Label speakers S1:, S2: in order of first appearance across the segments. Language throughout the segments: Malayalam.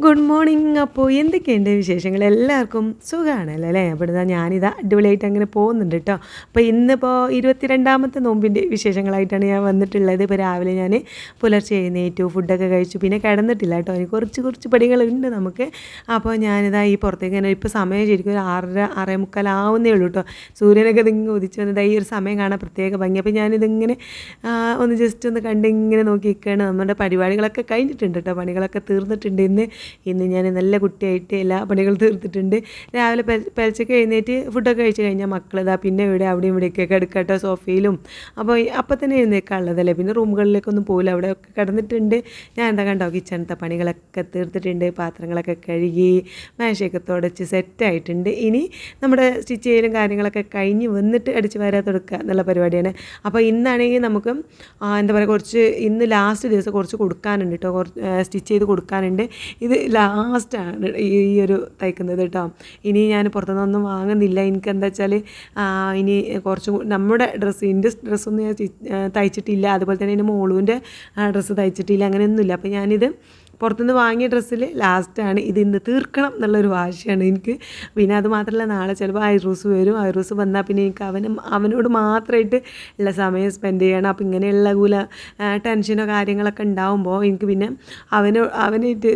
S1: ഗുഡ് മോർണിംഗ് അപ്പോൾ എന്തൊക്കെയുണ്ട് വിശേഷങ്ങൾ? എല്ലാവർക്കും സുഖമാണല്ലോ അല്ലേ? ഇതാ ഞാനിതാ അടിപൊളിയായിട്ട് അങ്ങനെ പോകുന്നുണ്ട് കേട്ടോ അപ്പോൾ ഇന്നിപ്പോൾ ഇരുപത്തിരണ്ടാമത്തെ നോമ്പിന്റെ വിശേഷങ്ങളായിട്ടാണ് ഞാൻ വന്നിട്ടുള്ളത്. ഇപ്പോൾ രാവിലെ ഞാൻ പുലർച്ചെ എഴുന്നേറ്റു ഫുഡൊക്കെ കഴിച്ചു. പിന്നെ കിടന്നിട്ടില്ല കേട്ടോ എനിക്ക് കുറച്ച് കുറച്ച് പടികളുണ്ട് നമുക്ക്. അപ്പോൾ ഞാനിതാ ഈ പുറത്തേക്ക് ഇങ്ങനെ ഇപ്പോൾ സമയം ശരിക്കും ഒരു ആറര ആറേ മുക്കാലാവുന്നേ ഉള്ളൂ കേട്ടോ സൂര്യനൊക്കെ ഇതിങ്ങനെ ഉദിച്ച് വന്നത് ഈ ഒരു സമയം കാണാൻ പ്രത്യേക ഭംഗി. അപ്പോൾ ഞാനിതിങ്ങനെ ഒന്ന് ജസ്റ്റ് ഒന്ന് കണ്ടിങ്ങനെ നോക്കി നിൽക്കുകയാണ് നമ്മുടെ പരിപാടികളൊക്കെ കഴിഞ്ഞിട്ടുണ്ട് കേട്ടോ പണികളൊക്കെ തീർന്നിട്ടുണ്ട് ഇന്ന്. ഇന്ന് ഞാൻ നല്ല കുട്ടിയായിട്ട് എല്ലാ പണികളും തീർത്തിട്ടുണ്ട്. രാവിലെ പെ- പെലച്ചക്ക് എഴുന്നേറ്റ് ഫുഡൊക്കെ കഴിച്ച് കഴിഞ്ഞാൽ മക്കളിതാ പിന്നെ ഇവിടെ അവിടെയും ഇവിടെയൊക്കെ കിടക്കട്ടെ സോഫയിലും. അപ്പോൾ അപ്പം തന്നെ എഴുന്നേക്കാനുള്ളതല്ലേ പിന്നെ റൂമുകളിലേക്കൊന്നും പോകില്ല അവിടെ ഒക്കെ കിടന്നിട്ടുണ്ട്. ഞാൻ എന്താ കണ്ടോ? കിച്ചണത്തെ പണികളൊക്കെ തീർത്തിട്ടുണ്ട്. പാത്രങ്ങളൊക്കെ കഴുകി മേശയൊക്കെ തുടച്ച് സെറ്റായിട്ടുണ്ട് ഇനി നമ്മുടെ സ്റ്റിച്ച് ചെയ്യലും കാര്യങ്ങളൊക്കെ കഴിഞ്ഞ് വന്നിട്ട് അടിച്ച് വാരാ തുടക്കുക എന്നുള്ള പരിപാടിയാണ്. അപ്പോൾ ഇന്നാണെങ്കിൽ നമുക്ക് എന്താ പറയുക കുറച്ച് ഇന്ന് ലാസ്റ്റ് ദിവസം കുറച്ച് കൊടുക്കാനുണ്ട് കേട്ടോ കുറച്ച് സ്റ്റിച്ച് ചെയ്ത് കൊടുക്കാനുണ്ട്. ഇത് ലാസ്റ്റാണ് ഈ ഒരു തയ്ക്കുന്നത് കേട്ടോ. ഇനി ഞാൻ പുറത്തുനിന്നൊന്നും വാങ്ങുന്നില്ല. എനിക്ക് എന്താ വെച്ചാൽ ഇനി കുറച്ച് നമ്മുടെ ഡ്രസ്സ് എന്റെ ഡ്രസ്സൊന്നും ഞാൻ തയ്ച്ചിട്ടില്ല. അതുപോലെ തന്നെ എന്റെ മോളുവിന്റെ ഡ്രസ്സ് തയ്ച്ചിട്ടില്ല. അങ്ങനെയൊന്നുമില്ല. അപ്പോൾ ഞാനിത് പുറത്തുനിന്ന് വാങ്ങിയ ഡ്രസ്സിൽ ലാസ്റ്റാണ് ഇത് ഇന്ന് തീർക്കണം എന്നുള്ളൊരു വാശിയാണ് എനിക്ക്. പിന്നെ അത് മാത്രമല്ല നാളെ ചിലപ്പോൾ ഐറൂസ് വരും. ഐറൂസ് വന്നാൽ പിന്നെ എനിക്ക് അവന് അവനോട് മാത്രമായിട്ട് ഉള്ള സമയം സ്പെൻഡ് ചെയ്യണം. അപ്പോൾ ഇങ്ങനെയുള്ള കൂല ടെൻഷനോ കാര്യങ്ങളൊക്കെ ഉണ്ടാവുമ്പോൾ എനിക്ക് പിന്നെ അവന് അവനായിട്ട്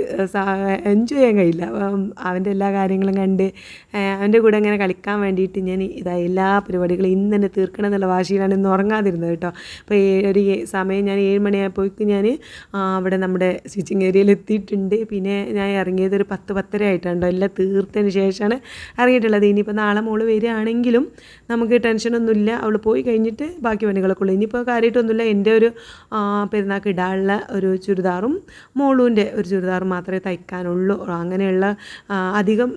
S1: എൻജോയ് ചെയ്യാൻ കഴിയില്ല. അവൻ- അവന്റെ എല്ലാ കാര്യങ്ങളും കണ്ട് അവന്റെ കൂടെ ഇങ്ങനെ കളിക്കാൻ വേണ്ടിയിട്ട് ഞാൻ ഇതാ എല്ലാ പരിപാടികളും ഇന്ന് തന്നെ തീർക്കണം എന്നുള്ള വാശിയിലാണ് ഇന്ന് ഉറങ്ങാതിരുന്നത് കേട്ടോ. അപ്പോൾ ഒരു സമയം ഞാൻ ഏഴ് മണിയായപ്പോഴേക്ക് ഞാൻ അവിടെ നമ്മുടെ സ്റ്റിച്ചിങ് ഏരിയയിൽ എത്തിയിട്ടുണ്ട്. പിന്നെ ഞാൻ ഇറങ്ങിയത് ഒരു പത്ത് പത്തര ആയിട്ടാണ്. എല്ലാം തീർത്തതിന് ശേഷമാണ് ഇറങ്ങിയിട്ടുള്ളത്. ഇനിയിപ്പോൾ നാളെ മോൾ വരികയാണെങ്കിലും നമുക്ക് ടെൻഷനൊന്നുമില്ല അവൾ പോയി കഴിഞ്ഞിട്ട് ബാക്കി പണികളൊക്കെ ഉള്ളൂ. ഇനിയിപ്പോൾ കാര്യമായിട്ടൊന്നുമില്ല. എന്റെ ഒരു പെരുന്നാൾക്ക് ഇടാനുള്ള ഒരു ചുരിദാറും മോളൂന്റെ ഒരു ചുരിദാറും മാത്രമേ തയ്ക്കാനുള്ളൂ. അങ്ങനെയുള്ള അധികം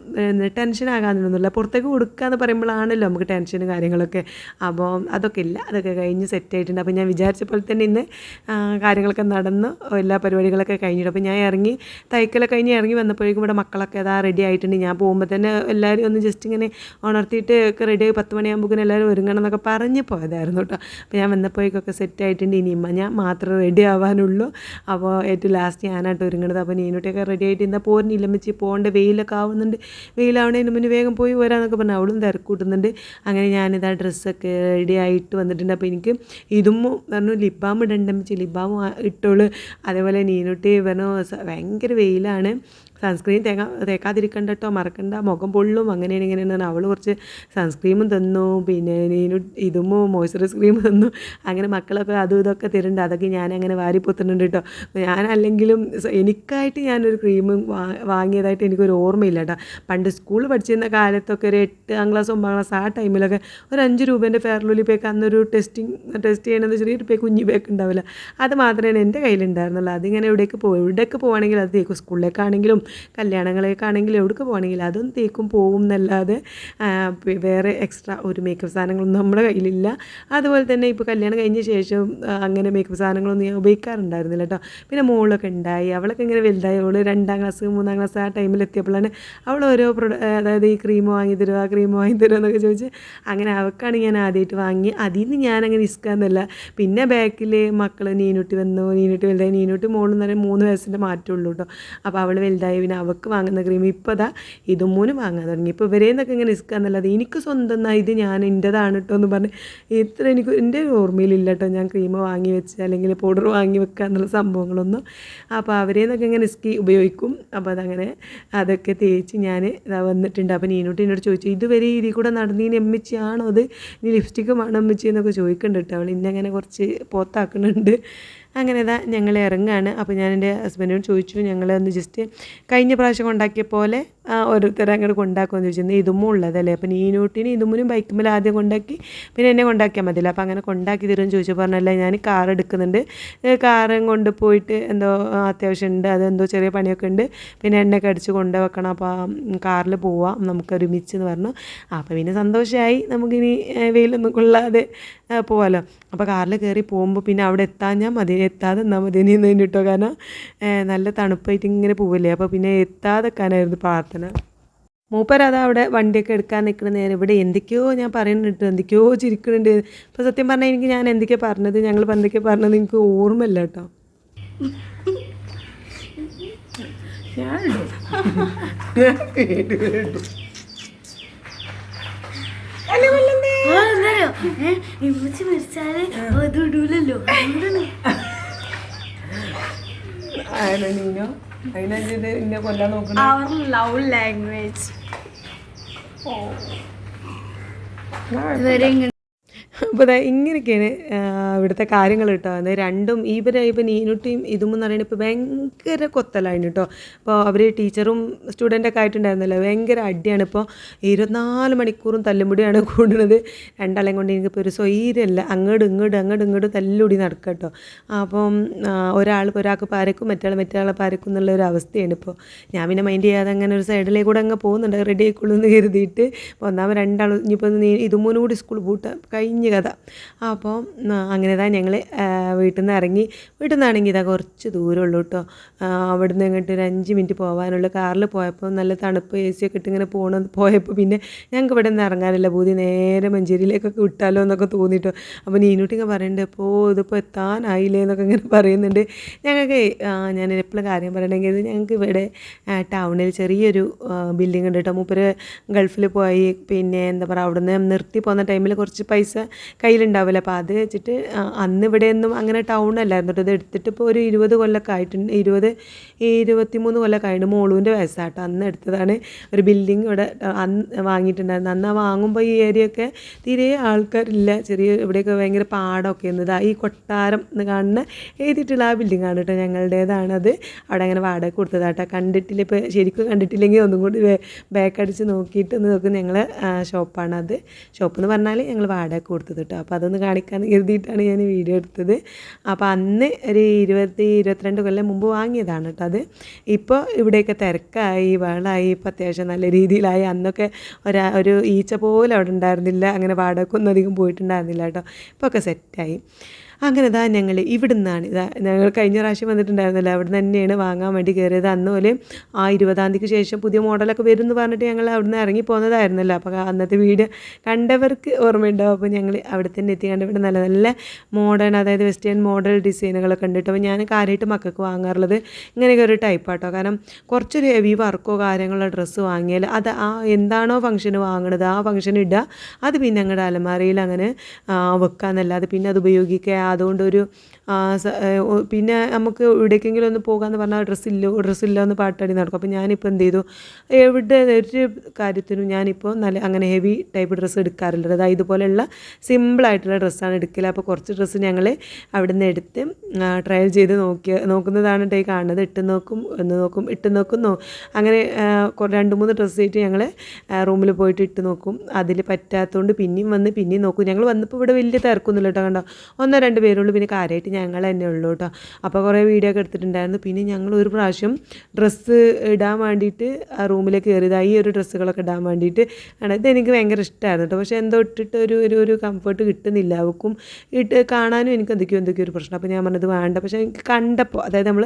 S1: ടെൻഷൻ ആകാനൊന്നുമില്ല. പുറത്തേക്ക് കൊടുക്കുക എന്ന് പറയുമ്പോഴാണല്ലോ നമുക്ക് ടെൻഷനും കാര്യങ്ങളൊക്കെ. അപ്പോൾ അതൊക്കെ ഇല്ല. അതൊക്കെ കഴിഞ്ഞ് സെറ്റ് ആയിട്ടുണ്ട്. അപ്പോൾ ഞാൻ വിചാരിച്ച പോലെ തന്നെ ഇന്ന് കാര്യങ്ങളൊക്കെ നടന്നു എല്ലാ പരിപാടികളൊക്കെ കഴിഞ്ഞിട്ട് അപ്പോൾ ഞാൻ ഇറങ്ങി തയ്ക്കലൊക്കെ കഴിഞ്ഞ് ഇറങ്ങി വന്നപ്പോഴേക്കും ഇവിടെ മക്കളൊക്കെ അതാ റെഡി ആയിട്ടുണ്ട്. ഞാൻ പോകുമ്പോൾ തന്നെ എല്ലാവരും ഒന്ന് ജസ്റ്റ് ഇങ്ങനെ ഉണർത്തിയിട്ട് ഒക്കെ റെഡി ആയി. പത്ത് മണിയാകുമ്പോൾ എല്ലാവരും ഒരുങ്ങണം എന്നൊക്കെ പറഞ്ഞ് പോയതായിരുന്നു കേട്ടോ അപ്പോൾ ഞാൻ വന്നപ്പോഴേക്കൊക്കെ സെറ്റ് ആയിട്ടുണ്ട്. ഇനിയും ഞാൻ മാത്രം റെഡി ആവാനുള്ളൂ. അപ്പോൾ ഏറ്റവും ലാസ്റ്റ് ഞാനായിട്ട് ഒരുങ്ങണത്. അപ്പോൾ നീനൂട്ടിയൊക്കെ റെഡി ആയിട്ട് എന്താ പോരിനില്ല വെച്ച് പോകേണ്ട. വെയിലൊക്കെ ആവുന്നുണ്ട്. വെയിലാവണേന് മുന്നേ വേഗം പോയി വരാമെന്നൊക്കെ പറഞ്ഞു അവളും തിരക്കൂട്ടുന്നുണ്ട്. അങ്ങനെ ഞാനിതാ ഡ്രസ്സൊക്കെ റെഡി ആയിട്ട് വന്നിട്ടുണ്ട്. അപ്പോൾ എനിക്ക് ഇതും പറഞ്ഞു ലിബാം ഇടണ്ടെന്ന് ലിബാം ഇട്ടോൾ. അതേപോലെ നീനോട്ടി പറഞ്ഞു "സ- ഭയങ്കര വെയിലാണ്. സൺസ്ക്രീൻ തേങ്ങ തേക്കാതിരിക്കണ്ട കേട്ടോ മറക്കണ്ട. മുഖം പൊള്ളും അങ്ങനെയാണ് ഇങ്ങനെയാണ്. അവൾ കുറച്ച് സൺസ്ക്രീമും തന്നു. പിന്നെ നീനു ഇതും മോയ്സ്ചറൈസ് ക്രീം തന്നു. അങ്ങനെ മക്കളൊക്കെ അതും ഇതൊക്കെ തരുന്നുണ്ട്. അതൊക്കെ ഞാൻ അങ്ങനെ വാരി പൊത്തുന്നുണ്ട് കേട്ടോ ഞാനല്ലെങ്കിലും എനിക്കായിട്ട് ഞാനൊരു ക്രീം വാങ്ങിയതായിട്ട് എനിക്കൊരു ഓർമ്മയില്ല കേട്ടോ പണ്ട് സ്കൂളിൽ പഠിച്ചിരുന്ന കാലത്തൊക്കെ ഒരു എട്ടാം ക്ലാസ് ഒമ്പതാം ക്ലാസ് ആ ടൈമിലൊക്കെ ഒരു അഞ്ച് രൂപേന്റെ ഫെയർലൂലി പേക്ക് അന്നൊരു ടെസ്റ്റിംഗ് ടെസ്റ്റ് ചെയ്യണമെന്ന് ചെറിയൊരു പേക്ക് കുഞ്ഞു പേക്ക് ഉണ്ടാവില്ല. അത് മാത്രമേ എന്റെ കയ്യിലുണ്ടായിരുന്നുള്ളൂ. അതിങ്ങനെ എവിടേക്ക് പോകും എവിടേക്ക് പോകുകയാണെങ്കിൽ അത് തേക്കും. സ്കൂളിലേക്കാണെങ്കിലും കല്യാണങ്ങളേക്കാണെങ്കിലും എവിടേക്ക് പോകുകയാണെങ്കിൽ അതും തേക്കും പോവും എന്നല്ലാതെ വേറെ എക്സ്ട്രാ ഒരു മേക്കപ്പ് സാധനങ്ങളൊന്നും നമ്മുടെ കയ്യിലില്ല. അതുപോലെ തന്നെ ഇപ്പോൾ കല്യാണം കഴിഞ്ഞ ശേഷം അങ്ങനെ മേക്കപ്പ് സാധനങ്ങളൊന്നും ഞാൻ ഉപയോഗിക്കാറുണ്ടായിരുന്നില്ല കേട്ടോ പിന്നെ മോളൊക്കെ ഉണ്ടായി അവളൊക്കെ ഇങ്ങനെ വലുതായി. അവൾ രണ്ടാം ക്ലാസ് മൂന്നാം ക്ലാസ് ആ ടൈമിൽ എത്തിയപ്പോഴാണ് അവൾ ഓരോ പ്രൊഡ അതായത് ഈ ക്രീം വാങ്ങി തരുമോ ആ ക്രീം വാങ്ങി തരുമോ എന്നൊക്കെ ചോദിച്ച് അങ്ങനെ അവൾക്കാണ് ഞാൻ ആദ്യമായിട്ട് വാങ്ങി. അതിൽ നിന്ന് ഞാനങ്ങനെ ഇസ്ക്കാന്നല്ല പിന്നെ ബാക്കിൽ മക്കൾ നീനുട്ടി വന്നു നീനുട്ടി വലുതായി. നീനുട്ടി മോളെന്ന് പറഞ്ഞാൽ മൂന്ന് വയസ്സിന്റെ മാറ്റമുള്ളൂ കേട്ടോ അപ്പോൾ അവൾ വലുതായി പിന്നെ അവൾക്ക് വാങ്ങുന്ന ക്രീം ഇപ്പോൾ അതാ ഇതും വാങ്ങാൻ തുടങ്ങി. ഇപ്പോൾ ഇവരെ നിന്നൊക്കെ ഇങ്ങനെ ഇസ്കാന്നല്ലാതെ എനിക്ക് സ്വന്തം ഇത് ഞാൻ എന്റെതാണ് കേട്ടോ എന്ന് പറഞ്ഞ് ഇത്ര എനിക്ക് എന്റെ ഓർമ്മയിലില്ല കേട്ടോ ഞാൻ ക്രീം വാങ്ങി വെച്ച് അല്ലെങ്കിൽ പൗഡർ വാങ്ങി വെക്കുക എന്നുള്ള സംഭവങ്ങളൊന്നും. അപ്പോൾ അവരെ അവരേന്നൊക്കെ ഇങ്ങനെ റിസ്ക് ഉപയോഗിക്കും. അപ്പോൾ അതങ്ങനെ അതൊക്കെ തേച്ച് ഞാൻ വന്നിട്ടുണ്ട്. അപ്പോൾ നീനോട്ട് എന്നോട് ചോദിച്ചു ഇതുവരെ ഇതിൽ കൂടെ നടന്നീന് എമ്മിച്ചിയാണോ അത്? ഇനി ലിപ്സ്റ്റിക്ക് വേണം എമ്മിച്ചി? എന്നൊക്കെ ചോദിക്കുന്നുണ്ട് കേട്ടോ അവൾ ഇന്നങ്ങനെ കുറച്ച് പോത്താക്കുന്നുണ്ട്. അങ്ങനെ ഇതാ ഞങ്ങൾ ഇറങ്ങുകയാണ് അപ്പോൾ ഞാൻ എന്റെ ഹസ്ബൻഡിനോട് ചോദിച്ചു ഞങ്ങൾ ഒന്ന് ജസ്റ്റ് കഴിഞ്ഞ പ്രാവശ്യം കൊണ്ടാക്കിയ പോലെ ഓരോരുത്തരെ അങ്ങോട്ട് കൊണ്ടാക്കുമെന്ന് ചോദിച്ചു. ഇന്ന് ഇതുമ്മ ഉള്ളതല്ലേ? അപ്പോൾ നീനൂട്ടിന് ഇതുമ്മുനും ബൈക്കുമ്പോൾ ആദ്യം കൊണ്ടാക്കി പിന്നെ എന്നെ കൊണ്ടാക്കിയാൽ മതിയല്ലോ. അപ്പോൾ അങ്ങനെ കൊണ്ടാക്കി തരുമെന്ന് ചോദിച്ചു. പറഞ്ഞല്ല ഞാൻ കാർ എടുക്കുന്നുണ്ട്. കാറും കൊണ്ട് പോയിട്ട് എന്തോ അത്യാവശ്യമുണ്ട് അതെന്തോ ചെറിയ പണിയൊക്കെ ഉണ്ട്. പിന്നെ എണ്ണയൊക്കെ അടിച്ച് കൊണ്ടുവെക്കണം. അപ്പോൾ കാറിൽ പോവാം. നമുക്ക് ഒരുമിച്ച് എന്ന് പറഞ്ഞു. അപ്പോൾ പിന്നെ സന്തോഷമായി നമുക്കിനി വെയിലൊന്നും കൊള്ളാതെ പോവാലോ. അപ്പോൾ കാറിൽ കയറി പോകുമ്പോൾ പിന്നെ അവിടെ എത്താൻ ഞാൻ മതി. എത്താതെ എന്നാൽ മതി. ഇനി നിന്ന് കേട്ടോ കാരണം നല്ല തണുപ്പായിട്ട് ഇങ്ങനെ പോവില്ലേ? അപ്പോൾ പിന്നെ എത്താതെക്കാനായിരുന്നു പ്രാർത്ഥന. മൂപ്പർ അതാ അവിടെ വണ്ടിയൊക്കെ എടുക്കാൻ നിൽക്കുന്ന നേരം ഇവിടെ എന്തൊക്കെയോ ഞാൻ പറയുന്നുണ്ട്. എന്തൊക്കെയോ ചിരിക്കുന്നുണ്ട് ഇപ്പോൾ സത്യം പറഞ്ഞാൽ എനിക്ക് ഞാൻ എന്തൊക്കെയാണ് പറഞ്ഞത്? ഞങ്ങൾ എന്തൊക്കെയാണ് പറഞ്ഞത് എനിക്ക് ഓർമ്മയില്ല കേട്ടോ. ഞാൻ ഞാൻ കേട്ടു കേട്ടു അല്ല വല്ലന്തേ
S2: ആ, എന്താറിയോ? ഏ, ഇമ്മച്ചി മരിച്ചാൽ അത് ഇടൂലല്ലോ
S1: നീനോ? കൊല്ലാൻ നോക്കണം?
S2: Love language. ഇതുവരെ ഇങ്ങനെ
S1: അപ്പോൾ അതായത് ഇങ്ങനെയൊക്കെയാണ് ഇവിടുത്തെ കാര്യങ്ങൾ കേട്ടോ അത് രണ്ടും ഇവരെ ഇപ്പം നീനുട്ടിയും ഇതും എന്ന് പറയുന്നത് ഇപ്പോൾ ഭയങ്കര കൊത്തലാണ് കേട്ടോ അപ്പോൾ അവർ ടീച്ചറും സ്റ്റുഡന്റൊക്കെ ആയിട്ടുണ്ടായിരുന്നല്ലോ ഭയങ്കര അടിയാണ്. ഇപ്പോൾ ഇരുപത്തിനാല് മണിക്കൂറും തല്ലുമുടിയാണ് കൂടുന്നത്. രണ്ടാളെയും കൊണ്ട് എനിക്കിപ്പോൾ ഒരു സ്വൈര്യമല്ല അങ്ങോട്ടും ഇങ്ങോട്ടും അങ്ങോട്ടും ഇങ്ങോട്ടും തല്ലുടി നടക്കുക കേട്ടോ അപ്പം ഒരാൾ ഒരാൾക്ക് പാരക്കും മറ്റാൾ മറ്റാളെ പാരക്കും എന്നുള്ള ഒരു അവസ്ഥയാണ് ഇപ്പോൾ ഞാൻ പിന്നെ മൈൻഡ് ചെയ്യാതെ അങ്ങനെ ഒരു സൈഡിലേക്ക് കൂടെ അങ്ങ് പോകുന്നുണ്ട് റെഡി ആയിക്കൊള്ളൂ എന്ന് കരുതിയിട്ട് ഒന്നാമത് രണ്ടാൾ ഇനിയിപ്പോൾ നീ ഇതുമൂന്നും കൂടി സ്കൂൾ പൂട്ട കഴിഞ്ഞ കഥ. അപ്പോൾ അങ്ങനെ തന്നെ ഞങ്ങൾ വീട്ടിൽ നിന്ന് ഇറങ്ങി വീട്ടിൽ നിന്നാണെങ്കിൽ ഇതാ കുറച്ച് ദൂരമുള്ളൂ കേട്ടോ അവിടെ നിന്ന് ഇങ്ങോട്ട് ഒരു അഞ്ച് മിനിറ്റ് പോകാനുള്ള കാറിൽ പോയപ്പോൾ നല്ല തണുപ്പ് എ സി ഒക്കെ ഇട്ട് ഇങ്ങനെ പോകണം പോയപ്പോൾ പിന്നെ ഞങ്ങൾക്ക് ഇവിടെ നിന്ന് ഇറങ്ങാനില്ല. ബൂതി നേരെ മഞ്ചേരിയിലേക്കൊക്കെ വിട്ടാലോ എന്നൊക്കെ തോന്നിയിട്ടോ അപ്പോൾ നീനൂട്ടി ഇങ്ങനെ പറയുന്നുണ്ട് അപ്പോൾ ഇതിപ്പോൾ എത്താനായില്ലേ എന്നൊക്കെ ഇങ്ങനെ പറയുന്നുണ്ട്. ഞങ്ങൾക്ക് ഞാൻ എപ്പോഴും കാര്യം പറയണമെങ്കിൽ ഞങ്ങൾക്ക് ഇവിടെ ടൗണിൽ ചെറിയൊരു ബിൽഡിംഗ് ഉണ്ട് കേട്ടോ മൂപ്പര് ഗൾഫിൽ പോയി പിന്നെ എന്താ പറയുക അവിടുന്ന് നിർത്തി പോകുന്ന ടൈമിൽ കുറച്ച് പൈസ കയ്യിലുണ്ടാവില്ല അപ്പോൾ അത് വെച്ചിട്ട് അന്ന് ഇവിടെയൊന്നും അങ്ങനെ ടൗൺ അല്ലായിരുന്നു. കേട്ടോ ഇത് എടുത്തിട്ട് ഇപ്പോൾ ഒരു ഇരുപത് കൊല്ലമൊക്കെ ആയിട്ടുണ്ട്. ഇരുപത് ഇരുപത്തിമൂന്ന് കൊല്ലമൊക്കെ ആയിട്ടുണ്ട് മോളൂന്റെ വയസ്സാട്ടോ. അന്ന് എടുത്തതാണ് ഒരു ബിൽഡിംഗ് ഇവിടെ അന്ന് വാങ്ങിയിട്ടുണ്ടായിരുന്നു. അന്ന് വാങ്ങുമ്പോൾ ഈ ഏരിയ ഒക്കെ തീരെ ആൾക്കാരില്ല. ചെറിയ ഇവിടെയൊക്കെ ഭയങ്കര പാടമൊക്കെ ഇരുന്നത് ഈ കൊട്ടാരം എന്ന് കാണുന്ന എഴുതിയിട്ടുള്ള ആ ബിൽഡിംഗ് ആണ് കേട്ടോ ഞങ്ങളുടേതാണത് അവിടെ അങ്ങനെ വാടക കൊടുത്തതാട്ടോ. കണ്ടിട്ടില്ല ഇപ്പോൾ ശരിക്കും കണ്ടിട്ടില്ലെങ്കിൽ ഒന്നും കൂടി ബാക്ക് അടിച്ച് നോക്കിയിട്ട് ഒന്ന് നോക്കും ഞങ്ങൾ ഷോപ്പാണത് ഷോപ്പ് എന്ന് പറഞ്ഞാൽ ഞങ്ങൾ വാടക കൊടുത്തത് കേട്ടോ അപ്പോൾ അതൊന്ന് കാണിക്കാമെന്ന് കരുതിയിട്ടാണ് ഞാൻ വീഡിയോ എടുത്തത്. അപ്പോൾ അന്ന് ഒരു ഇരുപത്തി ഇരുപത്തിരണ്ട് കൊല്ലം മുമ്പ് വാങ്ങിയതാണ് കേട്ടോ അത്. ഇപ്പോൾ ഇവിടെയൊക്കെ തിരക്കായി വെള്ളമായി ഇപ്പോൾ അത്യാവശ്യം നല്ല രീതിയിലായി. അന്നൊക്കെ ഒരാ ഒരു ഈച്ച പോലും അവിടെ ഉണ്ടായിരുന്നില്ല. അങ്ങനെ വാടകക്കൊന്നും അധികം പോയിട്ടുണ്ടായിരുന്നില്ല കേട്ടോ ഇപ്പോൾ ഒക്കെ സെറ്റായി അങ്ങനെ ഇതാ ഞങ്ങൾ ഇവിടെ നിന്നാണ് ഇതാ ഞങ്ങൾ കഴിഞ്ഞ പ്രാവശ്യം വന്നിട്ടുണ്ടായിരുന്നല്ലോ അവിടെ തന്നെയാണ് വാങ്ങാൻ വേണ്ടി കയറിയത്. അന്ന് പോലെ ആ ഇരുപതാം തീയതിക്ക് ശേഷം പുതിയ മോഡലൊക്കെ വരും എന്ന് പറഞ്ഞിട്ട് ഞങ്ങൾ അവിടെ നിന്ന് ഇറങ്ങി പോകുന്നതായിരുന്നല്ലോ അപ്പോൾ അന്നത്തെ വീട് കണ്ടവർക്ക് ഓർമ്മയുണ്ടാവും അപ്പോൾ ഞങ്ങൾ അവിടെ തന്നെ എത്തി കണ്ട് ഇവിടെ നല്ല നല്ല മോഡേൺ അതായത് വെസ്റ്റേൺ മോഡൽ ഡിസൈനുകളൊക്കെ ഉണ്ട് കേട്ടോ. അപ്പോൾ ഞാൻ കാര്യമായിട്ട് മക്കൾക്ക് വാങ്ങാറുള്ളത് ഇങ്ങനെയൊക്കെ ഒരു ടൈപ്പാട്ടോ കാരണം കുറച്ചൊരു ഹെവി വർക്കോ കാര്യങ്ങളോ ഡ്രസ്സ് വാങ്ങിയാൽ അത് ആ എന്താണോ ഫംഗ്ഷന് വാങ്ങണത് ആ ഫംഗ്ഷൻ ഇടുക അത് പിന്നെ ഞങ്ങളുടെ അലമാരയിൽ അങ്ങനെ വെക്കാന്നല്ലാതെ പിന്നെ അത് ഉപയോഗിക്കുക അതുകൊണ്ട് ഒരു ആ, സ- ഏ, ഒ- പിന്നെ നമുക്ക് എവിടേക്കെങ്കിലും ഒന്ന് പോകാമെന്ന് പറഞ്ഞാൽ ഡ്രസ്സില്ല ഡ്രസ്സില്ല എന്ന് പാട്ടാടി നടക്കും. അപ്പോൾ ഞാനിപ്പോൾ എന്ത് ചെയ്തു? എവിടെ ഒരു കാര്യത്തിനും ഞാനിപ്പോൾ നല്ല അങ്ങനെ ഹെവി ടൈപ്പ് ഡ്രസ്സ് എടുക്കാറില്ല. അതായത് ഇതുപോലെയുള്ള സിമ്പിളായിട്ടുള്ള ഡ്രസ്സാണ് എടുക്കൽ അപ്പോൾ കുറച്ച് ഡ്രസ്സ് ഞങ്ങൾ അവിടെ നിന്ന് എടുത്ത് ട്രയൽ ചെയ്ത് നോക്കിയ നോക്കുന്നതാണ് ടൈ കാണുന്നത്. ഇട്ട് നോക്കും ഒന്ന് നോക്കും ഇട്ട് നോക്കും നോ അങ്ങനെ രണ്ട് മൂന്ന് ഡ്രസ്സ് ആയിട്ട് ഞങ്ങൾ റൂമിൽ പോയിട്ട് ഇട്ട് നോക്കും. അതിൽ പറ്റാത്തതുകൊണ്ട് പിന്നെയും വന്ന് പിന്നെയും നോക്കും. ഞങ്ങൾ വന്നപ്പോൾ ഇവിടെ വലിയ തിരക്കൊന്നുമില്ല കേട്ടോ കണ്ടോ? ഒന്നോ രണ്ട് പേരുള്ളൂ പിന്നെ കാര്യമായിട്ട് ഞങ്ങൾ തന്നെ ഉള്ളൂ കേട്ടോ അപ്പോൾ കുറേ വീഡിയോ ഒക്കെ എടുത്തിട്ടുണ്ടായിരുന്നു. പിന്നെ ഞങ്ങൾ ഒരു പ്രാവശ്യം ഡ്രസ്സ് ഇടാൻ വേണ്ടിയിട്ട് ആ റൂമിലേക്ക് കയറിയതായി ഈ ഒരു ഡ്രസ്സുകളൊക്കെ ഇടാൻ വേണ്ടിയിട്ട് ആണ്. ഇത് എനിക്ക് ഭയങ്കര ഇഷ്ടമായിരുന്നു കേട്ടോ പക്ഷേ എന്തോ ഇട്ടിട്ട് ഒരു ഒരു ഒരു കംഫർട്ട് കിട്ടുന്നില്ല. അവക്കും ഇട്ട് കാണാനും എനിക്ക് എന്തൊക്കെയോ എന്തൊക്കെയോ ഒരു പ്രശ്നം. അപ്പോൾ ഞാൻ പറഞ്ഞത് വേണ്ട. പക്ഷേ എനിക്ക് കണ്ടപ്പോൾ അതായത് നമ്മൾ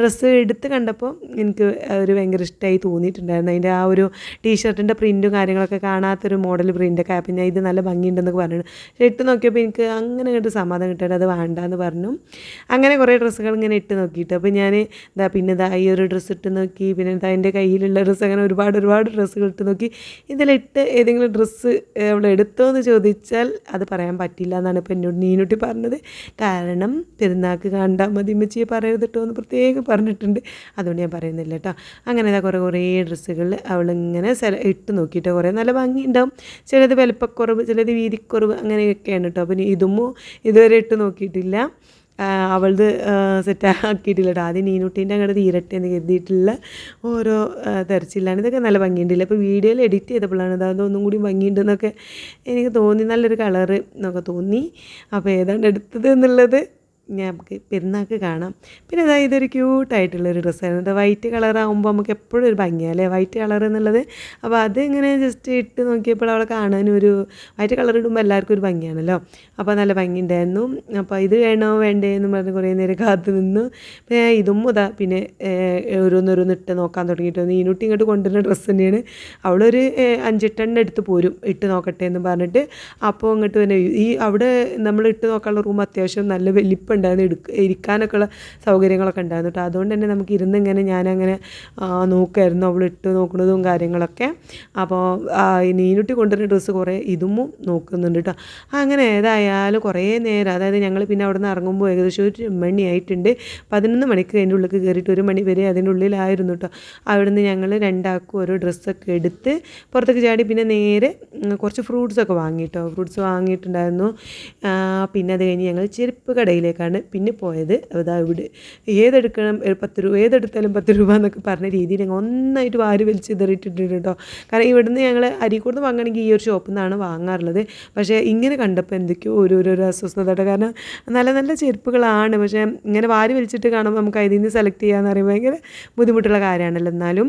S1: ഡ്രസ്സ് എടുത്ത് കണ്ടപ്പോൾ എനിക്ക് ഒരു ഭയങ്കര ഇഷ്ടമായി തോന്നിയിട്ടുണ്ടായിരുന്നു. അതിന്റെ ആ ഒരു ടീഷർട്ടിന്റെ പ്രിന്റും കാര്യങ്ങളൊക്കെ കാണാത്തൊരു മോഡൽ പ്രിന്റൊക്കെ ആയപ്പോൾ ഞാൻ ഇത് നല്ല ഭംഗിയുണ്ടെന്നൊക്കെ പറഞ്ഞു പക്ഷേ ഇട്ട് നോക്കിയപ്പോൾ എനിക്ക് അങ്ങനെ ഇങ്ങോട്ട് സമാധാനം കിട്ടാൻ അത് വേണ്ടെന്ന് പറഞ്ഞു. അങ്ങനെ കുറേ ഡ്രസ്സുകൾ ഇങ്ങനെ ഇട്ട് നോക്കിയിട്ട്. അപ്പോൾ ഞാൻ ഇതാ പിന്നെ ഇതാ ഈ ഒരു ഡ്രസ്സ് ഇട്ട് നോക്കി. പിന്നെ ഇതാ എന്റെ കയ്യിലുള്ള ഡ്രസ്സ് അങ്ങനെ ഒരുപാട് ഒരുപാട് ഡ്രസ്സുകൾ ഇട്ട് നോക്കി. ഇതിലിട്ട് ഏതെങ്കിലും ഡ്രസ്സ് അവൾ എടുത്തോ എന്ന് ചോദിച്ചാൽ അത് പറയാൻ പറ്റില്ല എന്നാണ് ഇപ്പോൾ എന്നോട് നീനുട്ടി പറഞ്ഞത്. കാരണം പെരുന്നാൾക്ക് കണ്ടാൽ മതി ഉമ്മച്ചിയെ പറയരുത് കേട്ടോ എന്ന് പ്രത്യേകം പറഞ്ഞിട്ടുണ്ട്. അതുകൊണ്ട് ഞാൻ പറയുന്നില്ല കേട്ടോ അങ്ങനെ ഇതാ കുറേ കുറേ ഡ്രസ്സുകൾ അവളിങ്ങനെ സെല ഇട്ട് നോക്കിയിട്ട് കുറേ നല്ല ഭംഗി ഉണ്ടാവും. ചിലത് വലിപ്പക്കുറവ് ചിലത് വീതിക്കുറവ് അങ്ങനെയൊക്കെയാണ് കേട്ടോ അപ്പം ഇതുമോ ഇതുവരെ ഇട്ട് നോക്കിയിട്ടില്ല. അവളത് സെറ്റ് ആക്കിയിട്ടില്ല കേട്ടോ ആദ്യം നീനുട്ടീന്റെ അങ്ങോട്ട് തീരട്ടെ എന്ന് കരുതിയിട്ടുള്ള ഓരോ തെരച്ചിലാണ്. ഇതൊക്കെ നല്ല ഭംഗിയുണ്ടല്ലോ? അപ്പോൾ വീഡിയോയിൽ എഡിറ്റ് ചെയ്തപ്പോഴാണ് അതായത് ഒന്നും കൂടി ഭംഗിയുണ്ടെന്നൊക്കെ എനിക്ക് തോന്നി. നല്ലൊരു കളറ് എന്നൊക്കെ തോന്നി. അപ്പോൾ ഏതാണ്ട് എടുത്തത് എന്നുള്ളത് നമുക്ക് പെരുന്നാൾക്ക് കാണാം. പിന്നെ അതായത് ഇതൊരു ക്യൂട്ടായിട്ടുള്ളൊരു ഡ്രസ്സായിരുന്നു ഇത് വൈറ്റ് കളറാകുമ്പോൾ നമുക്ക് എപ്പോഴും ഒരു ഭംഗിയല്ലേ? വൈറ്റ് കളർ എന്നുള്ളത്. അപ്പോൾ അത് ഇങ്ങനെ ജസ്റ്റ് ഇട്ട് നോക്കിയപ്പോൾ അവളെ കാണാനും ഒരു വൈറ്റ് കളർ ഇടുമ്പോൾ എല്ലാവർക്കും ഒരു ഭംഗിയാണല്ലോ? അപ്പോൾ നല്ല ഭംഗിയുണ്ടായിരുന്നു അപ്പോൾ ഇത് വേണോ വേണ്ടേ എന്ന് പറഞ്ഞ് കുറേ നേരം കാത്തു നിന്നു. പിന്നെ ഇതും ഇതാ പിന്നെ ഓരോന്നോരോന്ന് ഇട്ട് നോക്കാൻ തുടങ്ങിയിട്ട് നീനുട്ടി ഇങ്ങോട്ട് കൊണ്ടുവരുന്ന ഡ്രസ്സ് തന്നെയാണ്. അവളൊരു അഞ്ചെട്ടെണ്ണം എടുത്ത് പോരും. ഇട്ട് നോക്കട്ടെ എന്ന് പറഞ്ഞിട്ട്. അപ്പോൾ അങ്ങോട്ട് തന്നെ ഈ അവിടെ നമ്മൾ ഇട്ട് നോക്കാനുള്ള റൂം അത്യാവശ്യം നല്ല വലിപ്പം എളുപ്പമുണ്ടായിരുന്നു എടുക്ക ഇരിക്കാനൊക്കെ ഉള്ള സൗകര്യങ്ങളൊക്കെ ഉണ്ടായിരുന്നു കേട്ടോ അതുകൊണ്ട് തന്നെ നമുക്ക് ഇരുന്ന് ഇങ്ങനെ ഞാനങ്ങനെ നോക്കുമായിരുന്നു അവൾ ഇട്ട് നോക്കുന്നതും കാര്യങ്ങളൊക്കെ. അപ്പോൾ നീനുട്ടി കൊണ്ടുവരുന്ന ഡ്രസ്സ് കുറേ ഇതും നോക്കുന്നുണ്ട് കേട്ടോ അങ്ങനെ ഏതായാലും കുറേ നേരം അതായത് ഞങ്ങൾ പിന്നെ അവിടെ നിന്ന് ഇറങ്ങുമ്പോൾ ഏകദേശം ഒരു മണിയായിട്ടുണ്ട് പതിനൊന്ന് മണിക്ക് അതിന്റെ ഉള്ളിൽ കയറിയിട്ട് ഒരു മണി വരെ അതിന്റെ ഉള്ളിലായിരുന്നു കേട്ടോ അവിടുന്ന് ഞങ്ങൾ രണ്ടാക്കും ഓരോ ഡ്രസ്സൊക്കെ എടുത്ത് പുറത്തേക്ക് ചാടി പിന്നെ നേരെ കുറച്ച് ഫ്രൂട്ട്സൊക്കെ വാങ്ങിയിട്ടോ ഫ്രൂട്ട്സ് വാങ്ങിയിട്ടുണ്ടായിരുന്നു. പിന്നെ അത് കഴിഞ്ഞ് ഞങ്ങൾ ചെരുപ്പ് കടയിലേക്കാണ് പിന്നെ പോയത് അതാ ഇവിടെ. ഏതെടുക്കണം പത്ത് രൂപ ഏതെടുത്താലും പത്ത് രൂപ എന്നൊക്കെ പറഞ്ഞ രീതിയിൽ ഞങ്ങൾ ഒന്നായിട്ട് വാരി വലിച്ച് ഇതറിയിട്ടിട്ടുണ്ട് കേട്ടോ. കാരണം ഇവിടുന്ന് ഞങ്ങൾ അരീക്കോട് വാങ്ങണമെങ്കിൽ ഈ ഒരു ഷോപ്പിൽ നിന്നാണ് വാങ്ങാറുള്ളത്. പക്ഷേ ഇങ്ങനെ കണ്ടപ്പോൾ എന്തൊക്കെയോ ഓരോരോ അസ്വസ്ഥതയുടെ കാരണം നല്ല നല്ല ചെരുപ്പുകളാണ്. പക്ഷേ ഇങ്ങനെ വാരി വലിച്ചിട്ട് കാണുമ്പോൾ നമുക്ക് അതിൽ നിന്ന് സെലക്ട് ചെയ്യാമെന്ന് പറയുമ്പോൾ ഭയങ്കര ബുദ്ധിമുട്ടുള്ള കാര്യമാണല്ലോ. എന്നാലും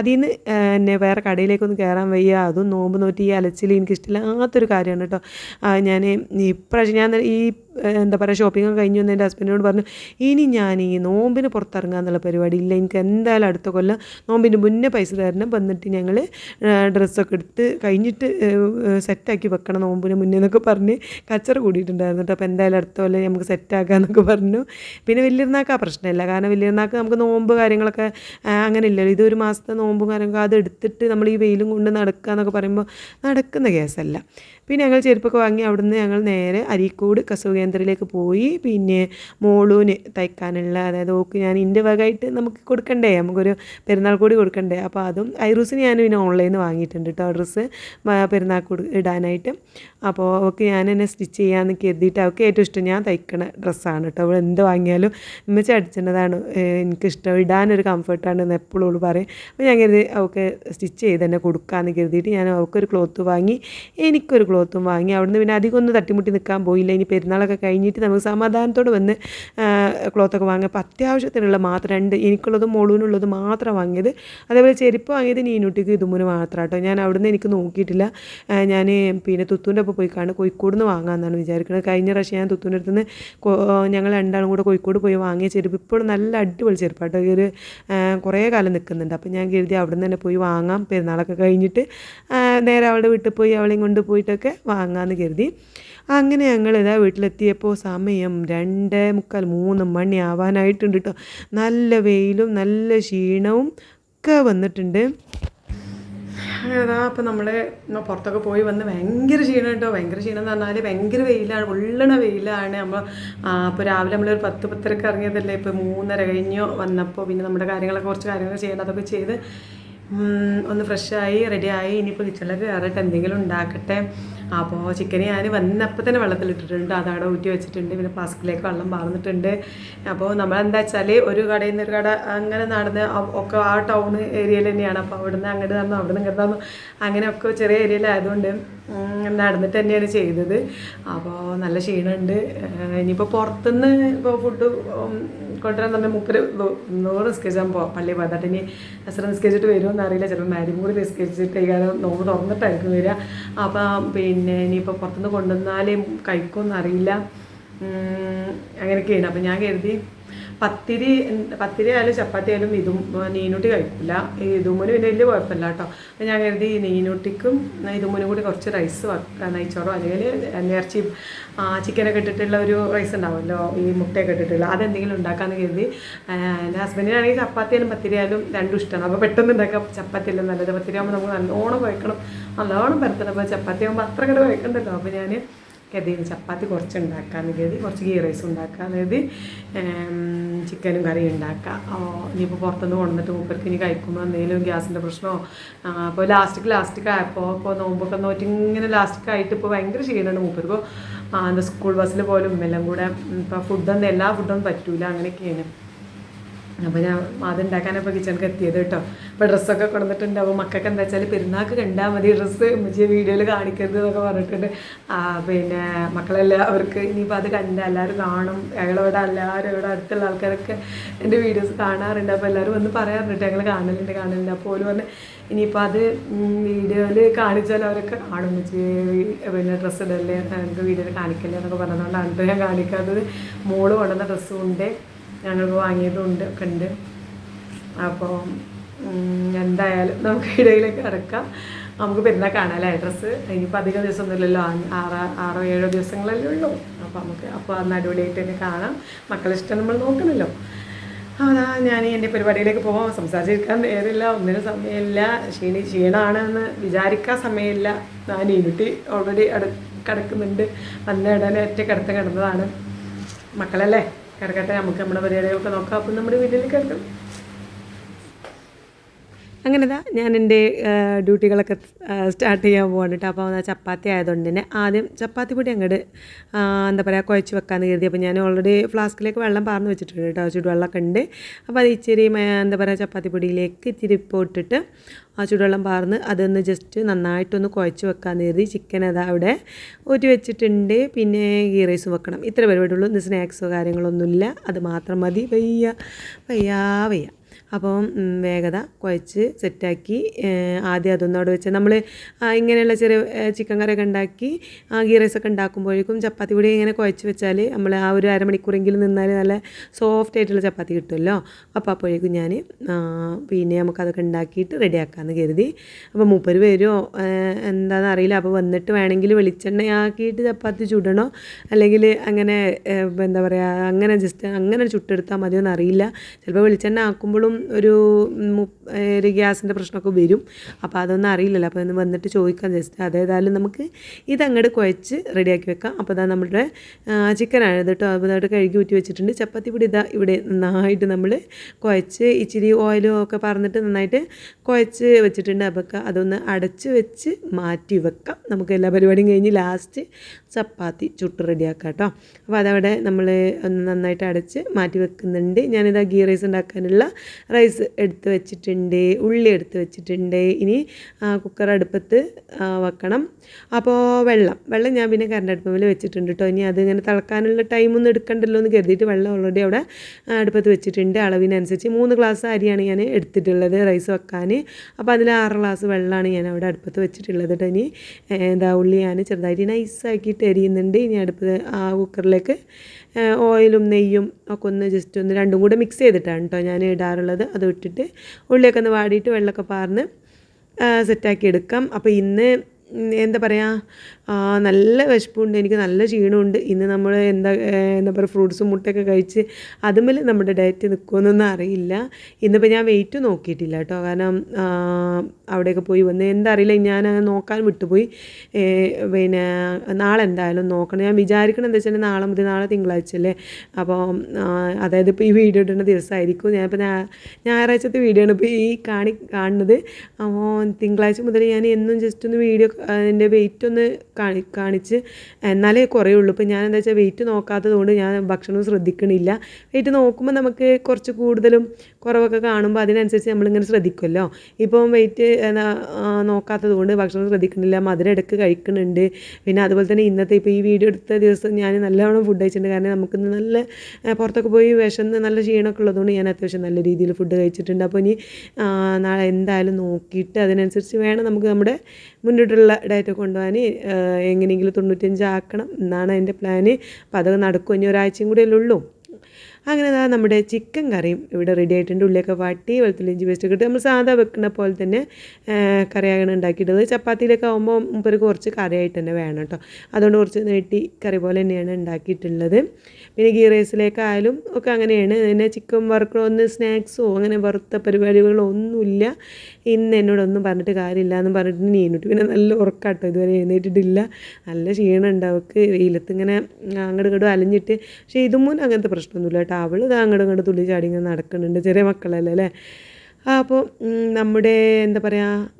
S1: അതിൽ നിന്ന് എന്നെ വേറെ കടയിലേക്കൊന്നും കയറാൻ വയ്യ. അതും നോമ്പ് നോറ്റി ഈ അലച്ചിൽ എനിക്കിഷ്ടമില്ലാത്തൊരു കാര്യമാണ് കേട്ടോ. ഞാൻ ഇപ്രാവശ്യം ഞാൻ ഈ എന്താ പറയുക ഷോപ്പിംഗ് കഴിഞ്ഞ് വന്ന് എന്റെ ഹസ്ബൻഡിനോട് പറഞ്ഞു ഇനി ഞാൻ ഈ നോമ്പിന് പുറത്തിറങ്ങുക എന്നുള്ള പരിപാടി ഇല്ല. എനിക്ക് എന്തായാലും അടുത്ത കൊല്ലം നോമ്പിന് മുന്നേ പൈസ തരണം. വന്നിട്ട് ഞങ്ങൾ ഡ്രസ്സൊക്കെ എടുത്ത് കഴിഞ്ഞിട്ട് സെറ്റാക്കി വെക്കണം നോമ്പിന് മുന്നേ എന്നൊക്കെ പറഞ്ഞ് കച്ചറ കൂടിയിട്ടുണ്ടായിരുന്നു കേട്ടോ. അപ്പോൾ എന്തായാലും അടുത്ത കൊല്ലം നമുക്ക് സെറ്റാക്കാമെന്നൊക്കെ പറഞ്ഞു. പിന്നെ വലിയ ആ പ്രശ്നമില്ല. കാരണം വലിയൊരുന്നാക്ക് നമുക്ക് നോമ്പ് കാര്യങ്ങളൊക്കെ അങ്ങനെ ഇല്ലല്ലോ. ഇതൊരു മാസത്തെ നോമ്പും കാര്യങ്ങളൊക്കെ അത് എടുത്തിട്ട് നമ്മൾ ഈ വെയിലും കൊണ്ട് നടക്കുക എന്നൊക്കെ പറയുമ്പോൾ നടക്കുന്ന കേസല്ല. പിന്നെ ഞങ്ങൾ ചെരുപ്പൊക്കെ വാങ്ങി അവിടുന്ന് ഞങ്ങൾ നേരെ അരീക്കോട് കസവ് കേന്ദ്രത്തിലേക്ക് പോയി. പിന്നെ മോളൂന് തയ്ക്കാനുള്ള അതായത് ഓക്ക് ഞാൻ ഇന്റെ വകയായിട്ട് നമുക്ക് കൊടുക്കണ്ടേ? നമുക്കൊരു പെരുന്നാൾ കൂടി കൊടുക്കണ്ടേ? അപ്പോൾ അതും ഐറൂസിന് ഞാൻ പിന്നെ ഓൺലൈനിൽ വാങ്ങിയിട്ടുണ്ട് കേട്ടോ ഡ്രസ്സ് പെരുന്നാൾ കൊടു ഇടാനായിട്ട്. അപ്പോൾ അവൾക്ക് ഞാൻ എന്നെ സ്റ്റിച്ച് ചെയ്യാമെന്ന് കരുതിയിട്ട് അവൾക്ക് ഏറ്റവും ഇഷ്ടം ഞാൻ തയ്ക്കണ ഡ്രസ്സാണ് കേട്ടോ അവൾ എന്ത് വാങ്ങിയാലും ഉമ്മച്ചി എനിക്കിഷ്ടം. ഇടാനൊരു കംഫർട്ടാണ് എന്ന് എപ്പോഴും അവൾ പറയും. അപ്പോൾ ഞാൻ കരുതി അവൾക്ക് സ്റ്റിച്ച് ചെയ്ത് തന്നെ കൊടുക്കാമെന്ന് കരുതിയിട്ട് ഞാൻ അവൾക്കൊരു ക്ലോത്ത് വാങ്ങി എനിക്കൊരു ക്ലോത്തും വാങ്ങി. അവിടുന്ന് പിന്നെ അധികം ഒന്നും തട്ടിമുട്ടി നിൽക്കാൻ പോയില്ല. ഇനി പെരുന്നാളൊക്കെ കഴിഞ്ഞിട്ട് നമുക്ക് സമാധാനത്തോടെ വന്ന് ക്ലോത്തൊക്കെ വാങ്ങിയപ്പോൾ അത്യാവശ്യത്തിനുള്ള മാത്രം രണ്ട് എനിക്കുള്ളതും മോളൂനുള്ളതും മാത്രം വാങ്ങിയത്. അതേപോലെ ചെരുപ്പ് വാങ്ങിയത് നീനുട്ടിക്ക് ഇതുമുന് മാത്രം കേട്ടോ ഞാൻ അവിടുന്ന് എനിക്ക് നോക്കിയിട്ടില്ല. ഞാൻ പിന്നെ തുത്തൂന്റെ ഒപ്പം പോയി കാണും. കോഴിക്കോട് നിന്ന് വാങ്ങാമെന്നാണ് വിചാരിക്കുന്നത് കഴിഞ്ഞ പ്രാവശ്യം ഞാൻ തുത്തൂന്റെ അടുത്ത് നിന്ന് ഞങ്ങൾ രണ്ടാളും കൂടെ കോഴിക്കോട് പോയി വാങ്ങിയ ചെരുപ്പ് ഇപ്പോഴും നല്ല അടിപൊളി ചെരുപ്പാട്ടോ. ഈ ഒരു കുറേ കാലം നിൽക്കുന്നുണ്ട്. അപ്പോൾ ഞാൻ കരുതി അവിടെ നിന്ന് തന്നെ പോയി വാങ്ങാം. പെരുന്നാളൊക്കെ കഴിഞ്ഞിട്ട് നേരെ അവളുടെ വീട്ടിൽ പോയി അവളെയും കൊണ്ട് പോയിട്ടൊക്കെ വാങ്ങാമെന്ന് കരുതി. അങ്ങനെ ഞങ്ങൾ ഇതാ വീട്ടിലെത്തിയപ്പോൾ സമയം രണ്ട് മുക്കാൽ മൂന്ന് മണി ആവാനായിട്ടുണ്ട് കേട്ടോ നല്ല വെയിലും നല്ല ക്ഷീണവും ഒക്കെ വന്നിട്ടുണ്ട്. അതാ ഇപ്പം നമ്മൾ പുറത്തൊക്കെ പോയി വന്ന് ഭയങ്കര ക്ഷീണം കേട്ടോ. ഭയങ്കര ക്ഷീണം എന്ന് പറഞ്ഞാൽ ഭയങ്കര വെയിലാണ് ഉള്ളണ വെയിലാണ്. നമ്മൾ അപ്പോൾ രാവിലെ നമ്മളൊരു പത്ത് പത്തരക്ക് ഇറങ്ങിയതല്ലേ? ഇപ്പോൾ മൂന്നര കഴിഞ്ഞു വന്നപ്പോൾ പിന്നെ നമ്മുടെ കാര്യങ്ങളൊക്കെ കുറച്ച് കാര്യങ്ങൾ ചെയ്യണം. അതൊക്കെ ചെയ്ത് ഒന്ന് ഫ്രഷായി റെഡിയായി. ഇനിയിപ്പോൾ കിച്ചണിൽ കയറിയിട്ട് എന്തെങ്കിലും ഉണ്ടാക്കട്ടെ. അപ്പോൾ ചിക്കൻ ഞാൻ വന്നപ്പോൾ തന്നെ വെള്ളത്തിലിട്ടിട്ടുണ്ട് അതവിടെ ഊറ്റി വെച്ചിട്ടുണ്ട്. പിന്നെ ഫ്ലാസ്കിലേക്ക് വെള്ളം പാർന്നിട്ടുണ്ട്. അപ്പോൾ നമ്മളെന്താ വെച്ചാൽ ഒരു കടയിൽ നിന്ന് ഒരു കട അങ്ങനെ നടന്ന് ഒക്കെ ആ ടൗൺ ഏരിയയിൽ തന്നെയാണ്. അപ്പോൾ അവിടെ നിന്ന് അങ്ങോട്ട് തന്നു നിന്ന് ഇങ്ങോട്ട് തന്നു. അങ്ങനെയൊക്കെ ചെറിയ ഏരിയയിലായതുകൊണ്ട് നടന്നിട്ട് തന്നെയാണ് ചെയ്തത്. അപ്പോൾ നല്ല ക്ഷീണമുണ്ട്. ഇനിയിപ്പോൾ പുറത്തുനിന്ന് ഇപ്പോൾ ഫുഡ് കൊണ്ടുവരാൻ തന്നെ മുപ്പര് നൂറ് നിസ്കരിച്ചാൽ പോ പള്ളിയിൽ പോയതാട്ട് ഇനി അസറ നിസ്കരിച്ചിട്ട് വരുമെന്ന് അറിയില്ല. ചിലപ്പോൾ മാരിയും കൂടി നിസ്കരിച്ചിട്ട് കാരണം നോമ്പ് തുറന്നിട്ടായിരിക്കും വരിക. അപ്പം പിന്നെ ഇനിയിപ്പോൾ പുറത്തുനിന്ന് കൊണ്ടുവന്നാലേ കഴിക്കുമെന്ന് അറിയില്ല. അങ്ങനെയൊക്കെയാണ്. അപ്പം ഞാൻ കരുതി പത്തിരി പത്തിരി ആയാലും ചപ്പാത്തി ആയാലും ഇതും നീനൂട്ടി കഴിക്കില്ല. ഇതുമ്മന് പിന്നെ വലിയ കുഴപ്പമില്ല കേട്ടോ. അപ്പം ഞാൻ കരുതി നീനൂട്ടിക്കും ഇതുമ്മനും കൂടി കുറച്ച് റൈസ് നെയ്ച്ചോറോ അല്ലെങ്കിൽ നേർച്ചി ചിക്കനൊക്കെ ഇട്ടിട്ടുള്ള ഒരു റൈസ് ഉണ്ടാവുമല്ലോ ഈ മുട്ടയൊക്കെ ഇട്ടിട്ടുള്ള. അതെന്തെങ്കിലും ഉണ്ടാക്കാമെന്ന് കരുതി എന്റെ ഹസ്ബൻഡിനാണെങ്കിൽ ചപ്പാത്തി ആയാലും പത്തിരി ആയാലും രണ്ടും ഇഷ്ടമാണ് അപ്പോൾ പെട്ടെന്ന് ഉണ്ടാക്കാം ചപ്പാത്തി എല്ലാം നല്ലത്? പത്തിരി ആകുമ്പോൾ നമുക്ക് നല്ലോണം കഴിക്കണം നല്ലോണം പരത്തണം. അപ്പോൾ ചപ്പാത്തി ആകുമ്പോൾ അത്ര കണ്ട് കഴിക്കണ്ടല്ലോ അപ്പോൾ ഞാൻ കരുതി ചപ്പാത്തി കുറച്ച് ഉണ്ടാക്കാമെന്ന് കരുതി കുറച്ച് ഗീ റൈസ് ഉണ്ടാക്കാം കരുതി ചിക്കനും കറിയും ഉണ്ടാക്കാം. ഇനിയിപ്പോൾ പുറത്തുനിന്ന് കൊണ്ടുവന്നിട്ട് മൂപ്പർക്ക് ഇനി കഴിക്കുമ്പോൾ എന്തെങ്കിലും ഗ്യാസിന്റെ പ്രശ്നമോ അപ്പോൾ ലാസ്റ്റിക്ക് ലാസ്റ്റിക്ക് ആയപ്പോൾ ഇപ്പോൾ നോമ്പൊക്കെ നോറ്റി ഇങ്ങനെ ലാസ്റ്റിക്ക് ആയിട്ട് ഇപ്പോൾ ഭയങ്കര ക്ഷീണമാണ് മൂപ്പർക്ക്. എന്താ സ്കൂൾ ബസ്സിൽ പോലും എല്ലാം കൂടെ ഇപ്പോൾ ഫുഡൊന്നും എല്ലാ ഫുഡൊന്നും പറ്റൂല അങ്ങനെയൊക്കെയാണ്. അപ്പോൾ ഞാൻ അതുണ്ടാക്കാനപ്പോൾ കിച്ചണിക്ക് എത്തിയത് കേട്ടോ. അപ്പോൾ ഡ്രസ്സൊക്കെ കൊടുത്തിട്ടുണ്ട് അപ്പോൾ മക്കൾക്ക് എന്താ വെച്ചാൽ പെരുന്നാൾക്ക് കണ്ടാൽ മതി ഡ്രസ്സ് ഉമ്മച്ചിയെ വീഡിയോയിൽ കാണിക്കരുത് എന്നൊക്കെ പറഞ്ഞിട്ടുണ്ട്. പിന്നെ മക്കളെല്ലാം അവർക്ക് ഇനിയിപ്പോൾ അത് കണ്ട എല്ലാവരും കാണും. ഞങ്ങളിവിടെ എല്ലാവരും ഇവിടെ അടുത്തുള്ള ആൾക്കാരൊക്കെ എന്റെ വീഡിയോസ് കാണാറുണ്ട്. അപ്പോൾ എല്ലാവരും വന്ന് പറയാറുണ്ട് ഞങ്ങൾ കാണലുണ്ട് കാണലുണ്ട്. അപ്പോൾ ഓൽ പറഞ്ഞ് ഇനിയിപ്പോൾ അത് വീഡിയോയിൽ കാണിച്ചാൽ അവരൊക്കെ കാണും. പിന്നെ ഡ്രസ്സ് ഇടല്ലേ? എനിക്ക് വീഡിയോയിൽ കാണിക്കല്ലേ എന്നൊക്കെ പറഞ്ഞതുകൊണ്ടാണ് ഞാൻ കാണിക്കാത്തത്. മോൾ കൊണ്ടുവന്ന ഡ്രസ്സും ഉണ്ട്. ഞങ്ങൾക്ക് വാങ്ങിയതുണ്ട് ഒക്കെ ഉണ്ട്. അപ്പോൾ എന്തായാലും നമുക്ക് ഇടയിലേക്ക് കിടക്കാം. നമുക്ക് പെരുന്നാൾ കാണാമല്ലേ ഡ്രസ്സ്? ഇനിയിപ്പോൾ അധികം ദിവസം ഒന്നുമില്ലല്ലോ ആറ് ആറോ ഏഴോ ദിവസങ്ങളല്ലേ ഉള്ളൂ. അപ്പോൾ നമുക്ക് അപ്പോൾ അന്ന് അടിപൊളിയായിട്ട് തന്നെ കാണാം. മക്കളെ ഇഷ്ടം നമ്മൾ നോക്കണമല്ലോ അതാ ഞാൻ എന്റെ പരിപാടിയിലേക്ക് പോകാം സംസാരിച്ചിരിക്കാൻ നേരമില്ല ഒന്നിനും സമയമില്ല. ക്ഷീണി ക്ഷീണമാണെന്ന് വിചാരിക്കാൻ സമയമില്ല. ഞാൻ ഇരുട്ടി ഓൾറെഡി അടു കിടക്കുന്നുണ്ട്. അന്ന് ഇടനെ ഒറ്റ കിടത്ത് കിടന്നതാണ് മക്കളല്ലേ? കിടക്കട്ടെ നമുക്ക് നമ്മുടെ പരിപാടികളൊക്കെ നോക്കാം. അപ്പം നമ്മുടെ വീട്ടിൽ കിടക്കണം അങ്ങനെ ഇതാ ഞാൻ എന്റെ ഡ്യൂട്ടികളൊക്കെ സ്റ്റാർട്ട് ചെയ്യാൻ പോവാണ് കേട്ടോ അപ്പോൾ ചപ്പാത്തി ആയതുകൊണ്ട് തന്നെ ആദ്യം ചപ്പാത്തി പൊടി അങ്ങോട്ട് എന്താ പറയുക കുഴച്ച് വെക്കാമെന്ന് കരുതി. അപ്പോൾ ഞാൻ ഓൾറെഡി ഫ്ലാസ്കിലേക്ക് വെള്ളം പാർന്ന് വെച്ചിട്ടുണ്ട് കേട്ടോ ചൂടുവെള്ളമൊക്കെ ഉണ്ട് അപ്പോൾ അത് ഇച്ചിരി എന്താ പറയുക ചപ്പാത്തി പൊടിയിലേക്ക് ഇച്ചിരി ഇപ്പോൾ ഇട്ടിട്ട് ആ ചുടുവെള്ളം പാർന്ന് അതൊന്ന് ജസ്റ്റ് നന്നായിട്ടൊന്ന് കുഴച്ച് വെക്കാമെന്ന് കരുതി. ചിക്കൻ അതാ അവിടെ ഊറ്റി വെച്ചിട്ടുണ്ട്. പിന്നെ ഗീ റൈസ് വെക്കണം. ഇത്ര പരിപാടിയുള്ളൂ ഇന്ന് സ്നാക്സോ കാര്യങ്ങളൊന്നുമില്ല. അത് മാത്രം മതി. വയ്യ വയ്യാ വയ്യ. അപ്പം ഉം, വേഗത കുഴച്ച് സെറ്റാക്കി ആദ്യം അതൊന്നും അവിടെ വെച്ച് നമ്മൾ ഇങ്ങനെയുള്ള ചെറിയ ചിക്കൻ കറിയൊക്കെ ഉണ്ടാക്കി ഗീ റൈസൊക്കെ ഉണ്ടാക്കുമ്പോഴേക്കും ചപ്പാത്തി കൂടി ഇങ്ങനെ കുഴച്ച് വെച്ചാൽ നമ്മൾ ആ ഒരു അരമണിക്കൂറെങ്കിലും നിന്നാൽ നല്ല സോഫ്റ്റ് ആയിട്ടുള്ള ചപ്പാത്തി കിട്ടുമല്ലോ? അപ്പോൾ അപ്പോഴേക്കും ഞാൻ പിന്നെ നമുക്കതൊക്കെ ഉണ്ടാക്കിയിട്ട് റെഡിയാക്കാമെന്ന് കരുതി. അപ്പോൾ മൂപ്പര് വരുമോ എന്താണെന്ന് അറിയില്ല. അപ്പോൾ വന്നിട്ട് വേണമെങ്കിൽ വെളിച്ചെണ്ണയാക്കിയിട്ട് ചപ്പാത്തി ചുടണോ? അല്ലെങ്കിൽ അങ്ങനെ എന്താ പറയുക അങ്ങനെ ജസ്റ്റ് അങ്ങനെ ചുട്ടെടുത്താൽ മതിയോ എന്നറിയില്ല ചിലപ്പോൾ വെളിച്ചെണ്ണ ആക്കുമ്പോഴും ഒരു ഒരു ഗ്യാസിന്റെ പ്രശ്നമൊക്കെ വരും. അപ്പോൾ അതൊന്നും അറിയില്ലല്ലോ. അപ്പോൾ ഒന്ന് വന്നിട്ട് ചോദിക്കാം ജസ്റ്റ്. അതേതായാലും നമുക്ക് ഇതങ്ങോട്ട് കുഴച്ച് റെഡിയാക്കി വെക്കാം. അപ്പോൾ ഇതാ നമ്മുടെ ചിക്കനാണ് ഇതിട്ട് അപ്പോൾ ഇതായിട്ട് കഴുകി ഊറ്റി വെച്ചിട്ടുണ്ട്. ചപ്പാത്തി പൊടി ഇതാ ഇവിടെ നന്നായിട്ട് നമ്മൾ കുഴച്ച് ഇച്ചിരി ഓയിലും ഒക്കെ പറഞ്ഞിട്ട് നന്നായിട്ട് കുഴച്ച് വെച്ചിട്ടുണ്ട് അപ്പോൾ അതൊന്ന് അടച്ച് വെച്ച് മാറ്റി വെക്കാം. നമുക്ക് എല്ലാ പരിപാടിയും കഴിഞ്ഞ് ലാസ്റ്റ് ചപ്പാത്തി ചുട്ട് റെഡിയാക്കാം കേട്ടോ. അപ്പോൾ അതവിടെ നമ്മൾ ഒന്ന് നന്നായിട്ട് അടച്ച് മാറ്റി വെക്കുന്നുണ്ട്. ഞാനിതാ ഗീ റൈസ് ഉണ്ടാക്കാനുള്ള റൈസ് എടുത്ത് വെച്ചിട്ടുണ്ട് ഉള്ളി എടുത്ത് വെച്ചിട്ടുണ്ട്. ഇനി കുക്കർ അടുപ്പത്ത് വെക്കണം. അപ്പോൾ വെള്ളം. വെള്ളം ഞാൻ പിന്നെ കറണ്ട് അടുപ്പിൽ വെച്ചിട്ടുണ്ട് കേട്ടോ. ഇനി അതിങ്ങനെ തിളക്കാനുള്ള ടൈമൊന്നും എടുക്കണ്ടല്ലോ എന്ന് കരുതിയിട്ട് വെള്ളം ഓൾറെഡി അവിടെ അടുപ്പത്ത് വെച്ചിട്ടുണ്ട്. അളവിനനുസരിച്ച് മൂന്ന് ഗ്ലാസ് അരിയാണ് ഞാൻ എടുത്തിട്ടുള്ളത് റൈസ് വെക്കാൻ. അപ്പോൾ അതിൽ ആറ് ഗ്ലാസ് വെള്ളമാണ് ഞാൻ അവിടെ അടുപ്പത്ത് വെച്ചിട്ടുള്ളത് ഇനി. എന്താ ഉള്ളി ഞാൻ ചെറുതായിട്ട് നൈസാക്കിയിട്ട് എരിയുന്നുണ്ട് ഇനി അടുപ്പത്ത് ആ കുക്കറിലേക്ക് ഓയിലും നെയ്യും ഒക്കെ ഒന്ന് ജസ്റ്റ് ഒന്ന് രണ്ടും കൂടെ മിക്സ് ചെയ്തിട്ടാണ് കേട്ടോ ഞാൻ ഇടാറുള്ളത്. അത് ഇട്ടിട്ട് ഉള്ളിയൊക്കെ ഒന്ന് വാടിയിട്ട് വെള്ളമൊക്കെ പാർന്ന് സെറ്റാക്കി എടുക്കാം. അപ്പോൾ ഇന്ന് എന്താ പറയുക നല്ല വിശപ്പുണ്ട് എനിക്ക് നല്ല ക്ഷീണമുണ്ട്. ഇന്ന് നമ്മൾ എന്താ എന്താ പറയുക ഫ്രൂട്ട്സും മുട്ടയൊക്കെ കഴിച്ച് അതുമേൽ നമ്മുടെ ഡയറ്റ് നിൽക്കുമെന്നൊന്നും അറിയില്ല. ഇന്നിപ്പോൾ ഞാൻ വെയിറ്റ് നോക്കിയിട്ടില്ല കേട്ടോ. കാരണം അവിടെയൊക്കെ പോയി വന്ന് എന്തറിയില്ല ഞാൻ നോക്കാൻ വിട്ടുപോയി. പിന്നെ നാളെ എന്തായാലും നോക്കണം. ഞാൻ വിചാരിക്കണം എന്താ വെച്ചാൽ നാളെ മുതൽ നാളെ തിങ്കളാഴ്ച അല്ലേ? അപ്പോൾ അതായത് ഇപ്പോൾ ഈ വീഡിയോ ഇടുന്ന ദിവസമായിരിക്കും. ഞാനിപ്പോൾ ഞായറാഴ്ചത്തെ വീഡിയോ ആണ് ഇപ്പോൾ ഈ കാണി കാണുന്നത്. അപ്പോൾ തിങ്കളാഴ്ച മുതൽ ഞാൻ എന്നും ജസ്റ്റ് ഒന്ന് വീഡിയോ എന്റെ വെയിറ്റ് ഒന്ന് കാണി കാണിച്ച്. എന്നാലേ കുറയുള്ളൂ. ഇപ്പം ഞാൻ എന്താ വെച്ചാൽ വെയിറ്റ് നോക്കാത്തത് കൊണ്ട് ഞാൻ ഭക്ഷണം ശ്രദ്ധിക്കണില്ല. വെയിറ്റ് നോക്കുമ്പോൾ നമുക്ക് കുറച്ച് കൂടുതലും കുറവൊക്കെ കാണുമ്പോൾ അതിനനുസരിച്ച് നമ്മളിങ്ങനെ ശ്രദ്ധിക്കുമല്ലോ. ഇപ്പം വെയിറ്റ് നോക്കാത്തത് കൊണ്ട് ഭക്ഷണം ശ്രദ്ധിക്കുന്നില്ല മധുരം ഇടയ്ക്ക് കഴിക്കുന്നുണ്ട്. പിന്നെ അതുപോലെ തന്നെ ഇന്നത്തെ ഇപ്പോൾ ഈ വീഡിയോ എടുത്ത ദിവസം ഞാൻ നല്ലവണ്ണം ഫുഡ് കഴിച്ചിട്ടുണ്ട്. കാരണം നമുക്കിന്ന് നല്ല പുറത്തൊക്കെ പോയി വിശന്ന് നല്ല ക്ഷീണമൊക്കെ ഉള്ളതുകൊണ്ട് ഞാൻ അത്യാവശ്യം നല്ല രീതിയിൽ ഫുഡ് കഴിച്ചിട്ടുണ്ട്. അപ്പോൾ ഇനി നാളെ എന്തായാലും നോക്കിയിട്ട് അതിനനുസരിച്ച് വേണം നമുക്ക് നമ്മുടെ മുന്നോട്ടുള്ള ഡയറ്റ് കൊണ്ടുപോകാൻ. എങ്ങനെയെങ്കിലും തൊണ്ണൂറ്റഞ്ച് ആക്കണം എന്നാണ് എന്റെ പ്ലാന് അപ്പോൾ അത് നടക്കും ഇനി ഒരാഴ്ചയും കൂടിയല്ലേ ഉള്ളൂ. അങ്ങനെ ദാ നമ്മുടെ ചിക്കൻ കറിയും ഇവിടെ റെഡി ആയിട്ടുണ്ട്. ഉള്ളിയൊക്കെ വാട്ടി വെളുത്തുള്ളി ഇഞ്ചി പേസ്റ്റ് ഇട്ട് നമ്മൾ സാധാ വെക്കുന്ന പോലെ തന്നെ കറിയാണ് ഉണ്ടാക്കിയിട്ടത് ചപ്പാത്തിയിലൊക്കെ ആകുമ്പോൾ മുമ്പർക്ക് കുറച്ച് കറിയായിട്ട് തന്നെ വേണം കേട്ടോ. അതുകൊണ്ട് കുറച്ച് നീട്ടി കറി പോലെ തന്നെയാണ് ഉണ്ടാക്കിയിട്ടുള്ളത്. പിന്നെ ഗീ റൈസിലേക്കായാലും ഒക്കെ അങ്ങനെയാണ്. പിന്നെ ചിക്കൻ വറുക്കണോ ഒന്ന് സ്നാക്സോ അങ്ങനെ വറുത്ത പരിപാടികളോ ഒന്നുമില്ല. ഇന്ന് എന്നോടൊന്നും പറഞ്ഞിട്ട് കാര്യമില്ല എന്ന് പറഞ്ഞിട്ട് നീ എന്നിട്ട് പിന്നെ നല്ല ഉറക്കാട്ടോ ഇതുവരെ എഴുന്നേറ്റിട്ടില്ല. നല്ല ക്ഷീണമുണ്ട് അവൾക്ക്. വെയിലത്ത് ഇങ്ങനെ അങ്ങോട്ട് അലഞ്ഞിട്ട്. പക്ഷേ ഇതുമൂലം അങ്ങനത്തെ പ്രശ്നമൊന്നുമില്ല കേട്ടോ. അവൾ അങ്ങോട്ടും ഇങ്ങോട്ട് തുള്ളി ചാടി ഇങ്ങനെ നടക്കുന്നുണ്ട്. ചെറിയ മക്കളല്ലേ അല്ലേ? അപ്പോൾ നമ്മുടെ എന്താ പറയുക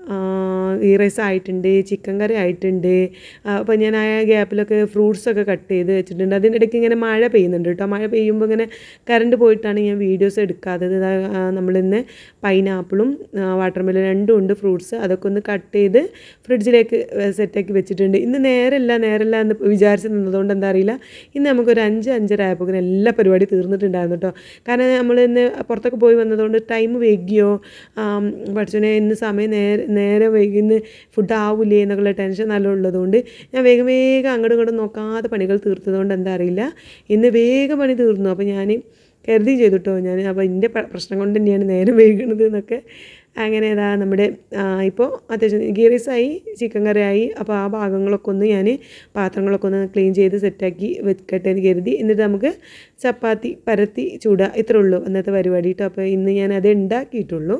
S1: ഈ റൈസ് ആയിട്ടുണ്ട് ചിക്കൻ കറി ആയിട്ടുണ്ട്. അപ്പോൾ ഞാൻ ആ ഗ്യാപ്പിലൊക്കെ ഫ്രൂട്ട്സൊക്കെ കട്ട് ചെയ്ത് വെച്ചിട്ടുണ്ട്. അതിനിടയ്ക്ക് ഇങ്ങനെ മഴ പെയ്യുന്നുണ്ട് കേട്ടോ മഴ പെയ്യുമ്പോൾ ഇങ്ങനെ കറണ്ട് പോയിട്ടാണ് ഞാൻ വീഡിയോസ് എടുക്കാത്തത്. നമ്മളിന്ന് പൈനാപ്പിളും വാട്ടർമെലൻ രണ്ടും ഉണ്ട് ഫ്രൂട്ട്സ് അതൊക്കെ ഒന്ന് കട്ട് ചെയ്ത് ഫ്രിഡ്ജിലേക്ക് സെറ്റാക്കി വെച്ചിട്ടുണ്ട്. ഇന്ന് നേരല്ല നേരല്ല എന്ന് വിചാരിച്ച് നിന്നതുകൊണ്ട് എന്താ അറിയില്ല. ഇന്ന് നമുക്കൊരു അഞ്ച് അഞ്ചര ആയപ്പോൾ എല്ലാ പരിപാടി തീർന്നിട്ടുണ്ടായിരുന്നു കേട്ടോ കാരണം നമ്മൾ ഇന്ന് പുറത്തൊക്കെ പോയി വന്നതുകൊണ്ട് ടൈം വൈകിയോ പഠിച്ചോനെ ഇന്ന് സമയം നേരെ നേരെ വൈകി ഇന്ന് ഫുഡ് ആവില്ലേ എന്നൊക്കെയുള്ള ടെൻഷൻ നല്ല ഉള്ളതുകൊണ്ട് ഞാൻ വേഗം വേഗം അങ്ങോട്ടും ഇങ്ങോട്ടും നോക്കാതെ പണികൾ തീർത്തതുകൊണ്ട് എന്താ അറിയില്ല. ഇന്ന് വേഗം പണി തീർന്നു. അപ്പോൾ ഞാൻ കരുതി ചെയ്തിട്ടോ ഞാൻ അപ്പോൾ എന്റെ പ്രശ്നം കൊണ്ട് തന്നെയാണ് നേരം വൈകുന്നത് എന്നൊക്കെ അങ്ങനെ ഇതാ നമ്മുടെ ഇപ്പോൾ അത്യാവശ്യം ഗീ റൈസായി ചിക്കൻ കറിയായി. അപ്പോൾ ആ ഭാഗങ്ങളൊക്കെ ഒന്ന് ഞാൻ പാത്രങ്ങളൊക്കെ ഒന്ന് ക്ലീൻ ചെയ്ത് സെറ്റാക്കി വെക്കട്ടെ എന്ന് കരുതി. എന്നിട്ട് നമുക്ക് ചപ്പാത്തി പരത്തി ചൂടുക ഇത്രേ ഉള്ളൂ അന്നത്തെ പരിപാടി കേട്ടോ അപ്പോൾ ഇന്ന് ഞാൻ അത് ഉണ്ടാക്കിയിട്ടുള്ളൂ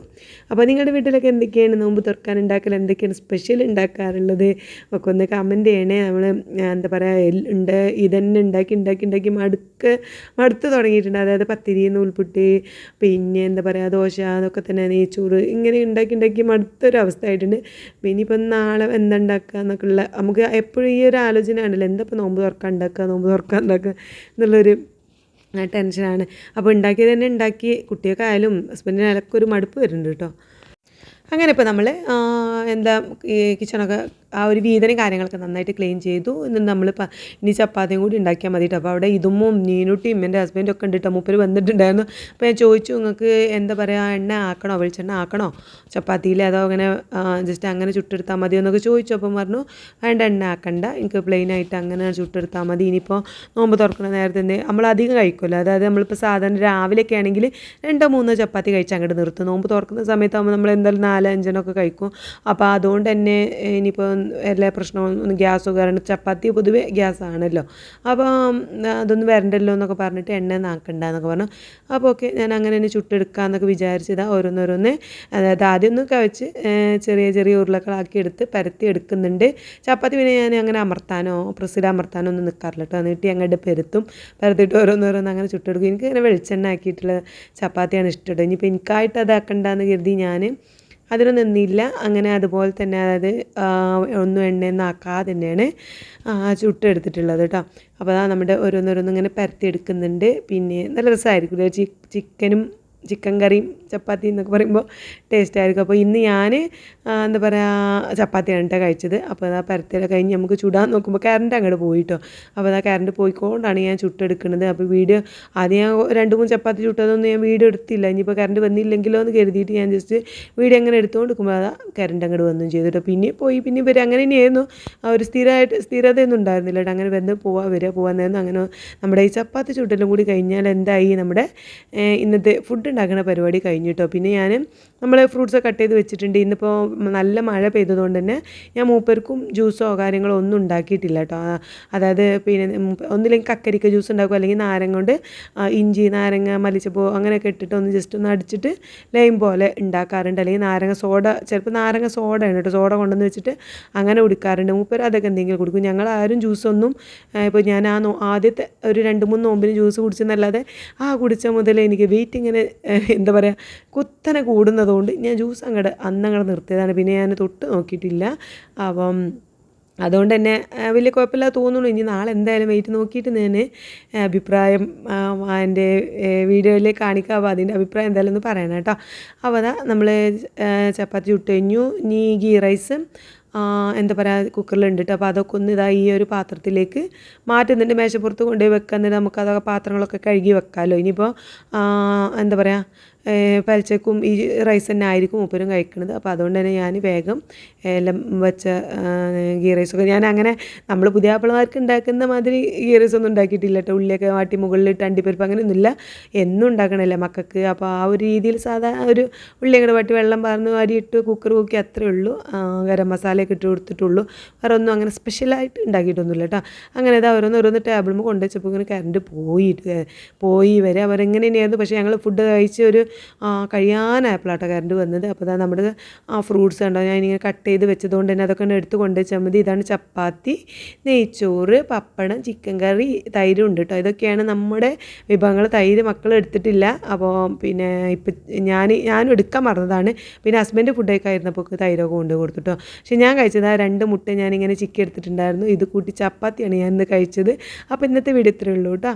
S1: അപ്പോൾ നിങ്ങളുടെ വീട്ടിലൊക്കെ എന്തൊക്കെയാണ് നോമ്പ് തുറക്കാൻ ഉണ്ടാക്കൽ എന്തൊക്കെയാണ് സ്പെഷ്യൽ ഉണ്ടാക്കാറുള്ളത് ഒക്കെ ഒന്ന് കമന്റ് ചെയ്യണേ. നമ്മൾ എന്താ പറയുക ഉണ്ട് ഇതന്നെ ഉണ്ടാക്കി ഉണ്ടാക്കി ഉണ്ടാക്കി മടുക്ക് മടുത്ത് തുടങ്ങിയിട്ടുണ്ട്. അതായത് പത്തിരി നൂൽപുട്ട് പിന്നെ എന്താ പറയുക ദോശ അതൊക്കെ തന്നെ നെയ്ച്ചോറ് ഇങ്ങനെ ഉണ്ടാക്കി ഉണ്ടാക്കി മടുത്തൊരു അവസ്ഥ ആയിട്ടുണ്ട് പിന്നെ ഇനിയിപ്പം നാളെ എന്താ ഉണ്ടാക്കുക എന്നൊക്കെ ഉള്ള നമുക്ക് എപ്പോഴും ഈ ഒരു ആലോചന ആണല്ലോ എന്താ ഇപ്പോൾ നോമ്പ് തുറക്കാൻ ഉണ്ടാക്കുക നോമ്പ് തുറക്കാൻ ഉണ്ടാക്കുക എന്നുള്ളൊരു ടെൻഷനാണ്. അപ്പോൾ ഉണ്ടാക്കിയത് തന്നെ ഉണ്ടാക്കി കുട്ടിയൊക്കെ ഹസ്ബൻഡിനായാലും ഒരു മടുപ്പ് വരുന്നുണ്ട് കേട്ടോ. അങ്ങനെ ഇപ്പോൾ നമ്മൾ എന്താ ഈ കിച്ചണൊക്കെ ആ ഒരു വീതനും കാര്യങ്ങളൊക്കെ നന്നായിട്ട് ക്ലീൻ ചെയ്തു. ഇന്ന് നമ്മൾ ഇനി ചപ്പാത്തിയും കൂടി ഉണ്ടാക്കിയാൽ മതി കേട്ടോ അപ്പോൾ അവിടെ ഇതുമ്മും നീനുട്ടിയും എന്റെ ഹസ്ബൻഡും ഒക്കെ ഉണ്ട് കേട്ടോ മൂപ്പര് വന്നിട്ടുണ്ടായിരുന്നു. അപ്പോൾ ഞാൻ ചോദിച്ചു നിങ്ങൾക്ക് എന്താ പറയുക എണ്ണ ആക്കണോ? വെളിച്ചെണ്ണ ആക്കണോ? ചപ്പാത്തിയിൽ അതോ അങ്ങനെ ജസ്റ്റ് അങ്ങനെ ചുട്ടെടുത്താൽ മതി എന്നൊക്കെ ചോദിച്ചു. അപ്പം പറഞ്ഞു വേണ്ട എണ്ണ ആക്കണ്ട. എനിക്ക് പ്ലെയിൻ ആയിട്ട് അങ്ങനെ ചുട്ടെടുത്താൽ മതി. ഇനിയിപ്പോൾ നോമ്പ് തുറക്കുന്ന നേരത്തെ നമ്മൾ അധികം കഴിക്കുമല്ലോ അതായത് നമ്മളിപ്പോൾ സാധാരണ രാവിലെയൊക്കെ ആണെങ്കിൽ രണ്ടോ മൂന്നോ ചപ്പാത്തി കഴിച്ച് അങ്ങോട്ട് നിർത്തും. നോമ്പ് തുറക്കുന്ന സമയത്താകുമ്പോൾ നമ്മൾ എന്തായാലും നാലോ അഞ്ചെണ്ണമൊക്കെ കഴിക്കും. അപ്പോൾ അതുകൊണ്ട് തന്നെ ഇനിയിപ്പോൾ എല്ലാ പ്രശ്നവും ഗ്യാസ് കാരണം ചപ്പാത്തി പൊതുവെ ഗ്യാസ് ആണല്ലോ അപ്പോൾ അതൊന്നും വരണ്ടല്ലോ എന്നൊക്കെ പറഞ്ഞിട്ട് എണ്ണ നാക്കണ്ട എന്നൊക്കെ പറഞ്ഞു. അപ്പോൾ ഓക്കെ ഞാൻ അങ്ങനെ തന്നെ ചുട്ടെടുക്കാമെന്നൊക്കെ വിചാരിച്ചതാ ഓരോന്നോരോന്ന് അതായത് ആദ്യം ഒന്ന് കഴിച്ച് ചെറിയ ചെറിയ ഉരുളകളാക്കി എടുത്ത് പരത്തി എടുക്കുന്നുണ്ട്. ചപ്പാത്തി പിന്നെ ഞാൻ അങ്ങനെ അമർത്താനോ പ്രസിൽ അമർത്താനോ ഒന്നും നിൽക്കാറില്ല കേട്ടോ. എന്നിട്ട് അങ്ങോട്ട് പെരുത്തും പരത്തിട്ട് ഓരോന്നോരോന്ന് അങ്ങനെ ചുട്ടെടുക്കും. എനിക്ക് അങ്ങനെ വെളിച്ചെണ്ണ ആക്കിയിട്ടുള്ള ചപ്പാത്തിയാണ് ഇഷ്ടം ഇനിയിപ്പോൾ എനിക്കായിട്ട് അതാക്കണ്ടെന്ന് കരുതി ഞാൻ അതിന് നിന്നില്ല. അങ്ങനെ അതുപോലെ തന്നെ അതായത് ഒന്നും എണ്ണയൊന്നും ആക്കാതെ തന്നെയാണ് ചുട്ടെടുത്തിട്ടുള്ളത് കേട്ടോ. അപ്പോൾ അതാ നമ്മുടെ ഓരോന്നോരോന്നും ഇങ്ങനെ എടുക്കുന്നുണ്ട് പിന്നെ നല്ല രസമായിരിക്കും ചിക്കനും ചിക്കൻ കറിയും ചപ്പാത്തി എന്നൊക്കെ പറയുമ്പോൾ ടേസ്റ്റ് ആയിരിക്കും. അപ്പോൾ ഇന്ന് ഞാൻ എന്താ പറയുക ചപ്പാത്തിയാണ് കേട്ടോ കഴിച്ചത്. അപ്പോൾ അതാ പരത്തിയൊക്കെ കഴിഞ്ഞ് നമുക്ക് ചുടാൻ നോക്കുമ്പോൾ കറണ്ട് അങ്ങോട്ട് പോയിട്ടോ. അപ്പോൾ അതാ കറണ്ട് പോയിക്കൊണ്ടാണ് ഞാൻ ചുട്ടെടുക്കുന്നത് അപ്പോൾ വീഡിയോ ആദ്യം ഞാൻ രണ്ട് മൂന്ന് ചപ്പാത്തി ചുട്ടതൊന്നും ഞാൻ വീഡിയോ എടുത്തില്ല. ഇനിയിപ്പോൾ കറണ്ട് വന്നില്ലെങ്കിലോ എന്ന് കരുതിയിട്ട് ഞാൻ ജസ്റ്റ് വീഡിയോ അങ്ങനെ എടുത്തുകൊണ്ട് നിൽക്കുമ്പോൾ അതാ കറണ്ട് അങ്ങോട്ട് വന്നും ചെയ്തു കേട്ടോ. പിന്നെ പോയി പിന്നെ ഇവർ അങ്ങനെ തന്നെയായിരുന്നു ആ ഒരു സ്ഥിരമായിട്ട് സ്ഥിരതയൊന്നും ഉണ്ടായിരുന്നില്ല കേട്ടോ. അങ്ങനെ വന്ന് പോവാ വരിക പോകാമെന്നായിരുന്നു അങ്ങനെ നമ്മുടെ ഈ ചപ്പാത്തി ചുട്ടലും കൂടി കഴിഞ്ഞാൽ എന്തായി? നമ്മുടെ ഇന്നത്തെ ഫുഡ് ഉണ്ടാക്കുന്ന പരിപാടി കഴിഞ്ഞിട്ടോ പിന്നെ ഞാൻ നമ്മൾ ഫ്രൂട്ട്സ് കട്ട് ചെയ്ത് വെച്ചിട്ടുണ്ട്. ഇന്നിപ്പോൾ നല്ല മഴ പെയ്തതുകൊണ്ട് തന്നെ ഞാൻ മൂപ്പർക്കും ജ്യൂസോ കാര്യങ്ങളോ ഒന്നും ഉണ്ടാക്കിയിട്ടില്ല കേട്ടോ. അതായത് പിന്നെ ഒന്നില്ലെങ്കിൽ കക്കരിക്ക ജ്യൂസ് ഉണ്ടാക്കും അല്ലെങ്കിൽ നാരങ്ങ കൊണ്ട് ഇഞ്ചി നാരങ്ങ മലിച്ചപ്പോൾ അങ്ങനെയൊക്കെ ഇട്ടിട്ട് ഒന്ന് ജസ്റ്റ് ഒന്ന് അടിച്ചിട്ട് ലൈം പോലെ ഉണ്ടാക്കാറുണ്ട്. അല്ലെങ്കിൽ നാരങ്ങ സോഡ ചിലപ്പോൾ നാരങ്ങ സോഡയാണ് കേട്ടോ. സോഡ കൊണ്ടുവന്ന് വെച്ചിട്ട് അങ്ങനെ കുടിക്കാറുണ്ട് മൂപ്പർ അതൊക്കെ എന്തെങ്കിലും കൊടുക്കും. ഞങ്ങൾ ആരും ജ്യൂസൊന്നും ഇപ്പോൾ ഞാൻ ആ ആദ്യത്തെ ഒരു രണ്ട് മൂന്ന് നോമ്പിന് ജ്യൂസ് കുടിച്ചെന്നല്ലാതെ ആ കുടിച്ച മുതൽ എനിക്ക് വെയിറ്റ് ഇങ്ങനെ എന്താ പറയുക കുത്തനെ കൂടുന്നതുകൊണ്ട് ഞാൻ ജ്യൂസ് അങ്ങോട്ട് അന്ന് അങ്ങോട്ട് നിർത്തിയതാണ് പിന്നെ ഞാൻ തൊട്ട് നോക്കിയിട്ടില്ല. അപ്പം അതുകൊണ്ട് തന്നെ വലിയ കുഴപ്പമില്ല തോന്നുന്നു. ഇനി നാളെ എന്തായാലും വെയിറ്റ് നോക്കിയിട്ട് ഞാൻ അഭിപ്രായം എന്റെ വീഡിയോയിൽ കാണിക്കാം. അപ്പോൾ അതിന്റെ അഭിപ്രായം എന്തായാലും ഒന്ന് പറയണം കേട്ടോ. അപ്പോൾ അതാ നമ്മൾ ചപ്പാത്തി ചുട്ട് കഴിഞ്ഞു. നീ ഗീ റൈസ് എന്താ പറയുക കുക്കറിലുണ്ട് കേട്ടോ. അപ്പോൾ അതൊക്കെ ഒന്ന് ഇതാ ഈ ഒരു പാത്രത്തിലേക്ക് മാറ്റുന്നുണ്ട്. മേശപ്പുറത്ത് കൊണ്ടുപോയി വെക്കാൻ നമുക്ക് അതൊക്കെ പാത്രങ്ങളൊക്കെ കഴുകി വെക്കാമല്ലോ ഇനിയിപ്പോൾ എന്താ പറയുക പലിച്ചക്കും ഈ റൈസ് തന്നെ ആയിരിക്കും മൂപ്പരും കഴിക്കുന്നത് അപ്പോൾ അതുകൊണ്ട് തന്നെ ഞാൻ വേഗം എല്ലാം വെച്ച ഗീ റൈസൊക്കെ ഞാൻ അങ്ങനെ നമ്മൾ പുതിയ ആപ്പിളമാർക്ക് ഉണ്ടാക്കുന്ന മാതിരി ഗീ റൈസ് ഒന്നും ഉണ്ടാക്കിയിട്ടില്ല കേട്ടോ ഉള്ളിയൊക്കെ വാട്ടി മുകളിലിട്ട് അണ്ടിപ്പരിപ്പ് അങ്ങനെയൊന്നുമില്ല. എന്നും ഉണ്ടാക്കണമല്ലേ മക്കൾക്ക്. അപ്പോൾ ആ ഒരു രീതിയിൽ സാധാരണ ഒരു ഉള്ളി അങ്ങോട്ട് വാട്ടി വെള്ളം പാർന്ന് അരിയിട്ട് കുക്കർ കൂക്കി അത്രേ ഉള്ളൂ. ഗരം മസാലയൊക്കെ ഇട്ട് കൊടുത്തിട്ടുള്ളൂ. വേറെ ഒന്നും അങ്ങനെ സ്പെഷ്യലായിട്ട് ഉണ്ടാക്കിയിട്ടൊന്നുമില്ല കേട്ടോ അങ്ങനെ അത് ഓരോന്ന് ഓരോന്ന് ടേബിളിൽ കൊണ്ടുവച്ചപ്പോൾ ഇങ്ങനെ കറണ്ട് പോയിട്ട് പോയി വരെ അവരെങ്ങനെ തന്നെയായിരുന്നു പക്ഷേ ഞങ്ങൾ ഫുഡ് കഴിച്ച് ഒരു കഴിയാനായപ്പോഴാട്ടോ കറണ്ട് വന്നത്. അപ്പോൾ അതാ നമ്മുടെ ആ ഫ്രൂട്ട്സ് കണ്ടോ? ഞാൻ ഇങ്ങനെ കട്ട് ചെയ്ത് വെച്ചതുകൊണ്ട് തന്നെ അതൊക്കെ ഒന്ന് എടുത്ത് കൊണ്ടുവച്ചാൽ മതി. ഇതാണ് ചപ്പാത്തി നെയ്ച്ചോറ് പപ്പടം ചിക്കൻ കറി തൈരും ഉണ്ട് കേട്ടോ ഇതൊക്കെയാണ് നമ്മുടെ വിഭവങ്ങൾ. തൈര് മക്കൾ എടുത്തിട്ടില്ല. അപ്പോൾ പിന്നെ ഇപ്പം ഞാൻ ഞാനും എടുക്കാൻ മറന്നതാണ്. പിന്നെ ഹസ്ബൻഡ് ഫുഡ് കഴിക്കായിരുന്നപ്പോൾ തൈരൊക്കെ കൊണ്ട് കൊടുത്തിട്ടോ പക്ഷേ ഞാൻ കഴിച്ചത് ആ രണ്ട് മുട്ട ഞാനിങ്ങനെ ചിക്കി എടുത്തിട്ടുണ്ടായിരുന്നു. ഇത് കൂട്ടി ചപ്പാത്തിയാണ് ഞാൻ ഇന്ന് കഴിച്ചത്. അപ്പോൾ ഇന്നത്തെ വീഡിയോ ഇത്രയേ ഉള്ളൂ കേട്ടോ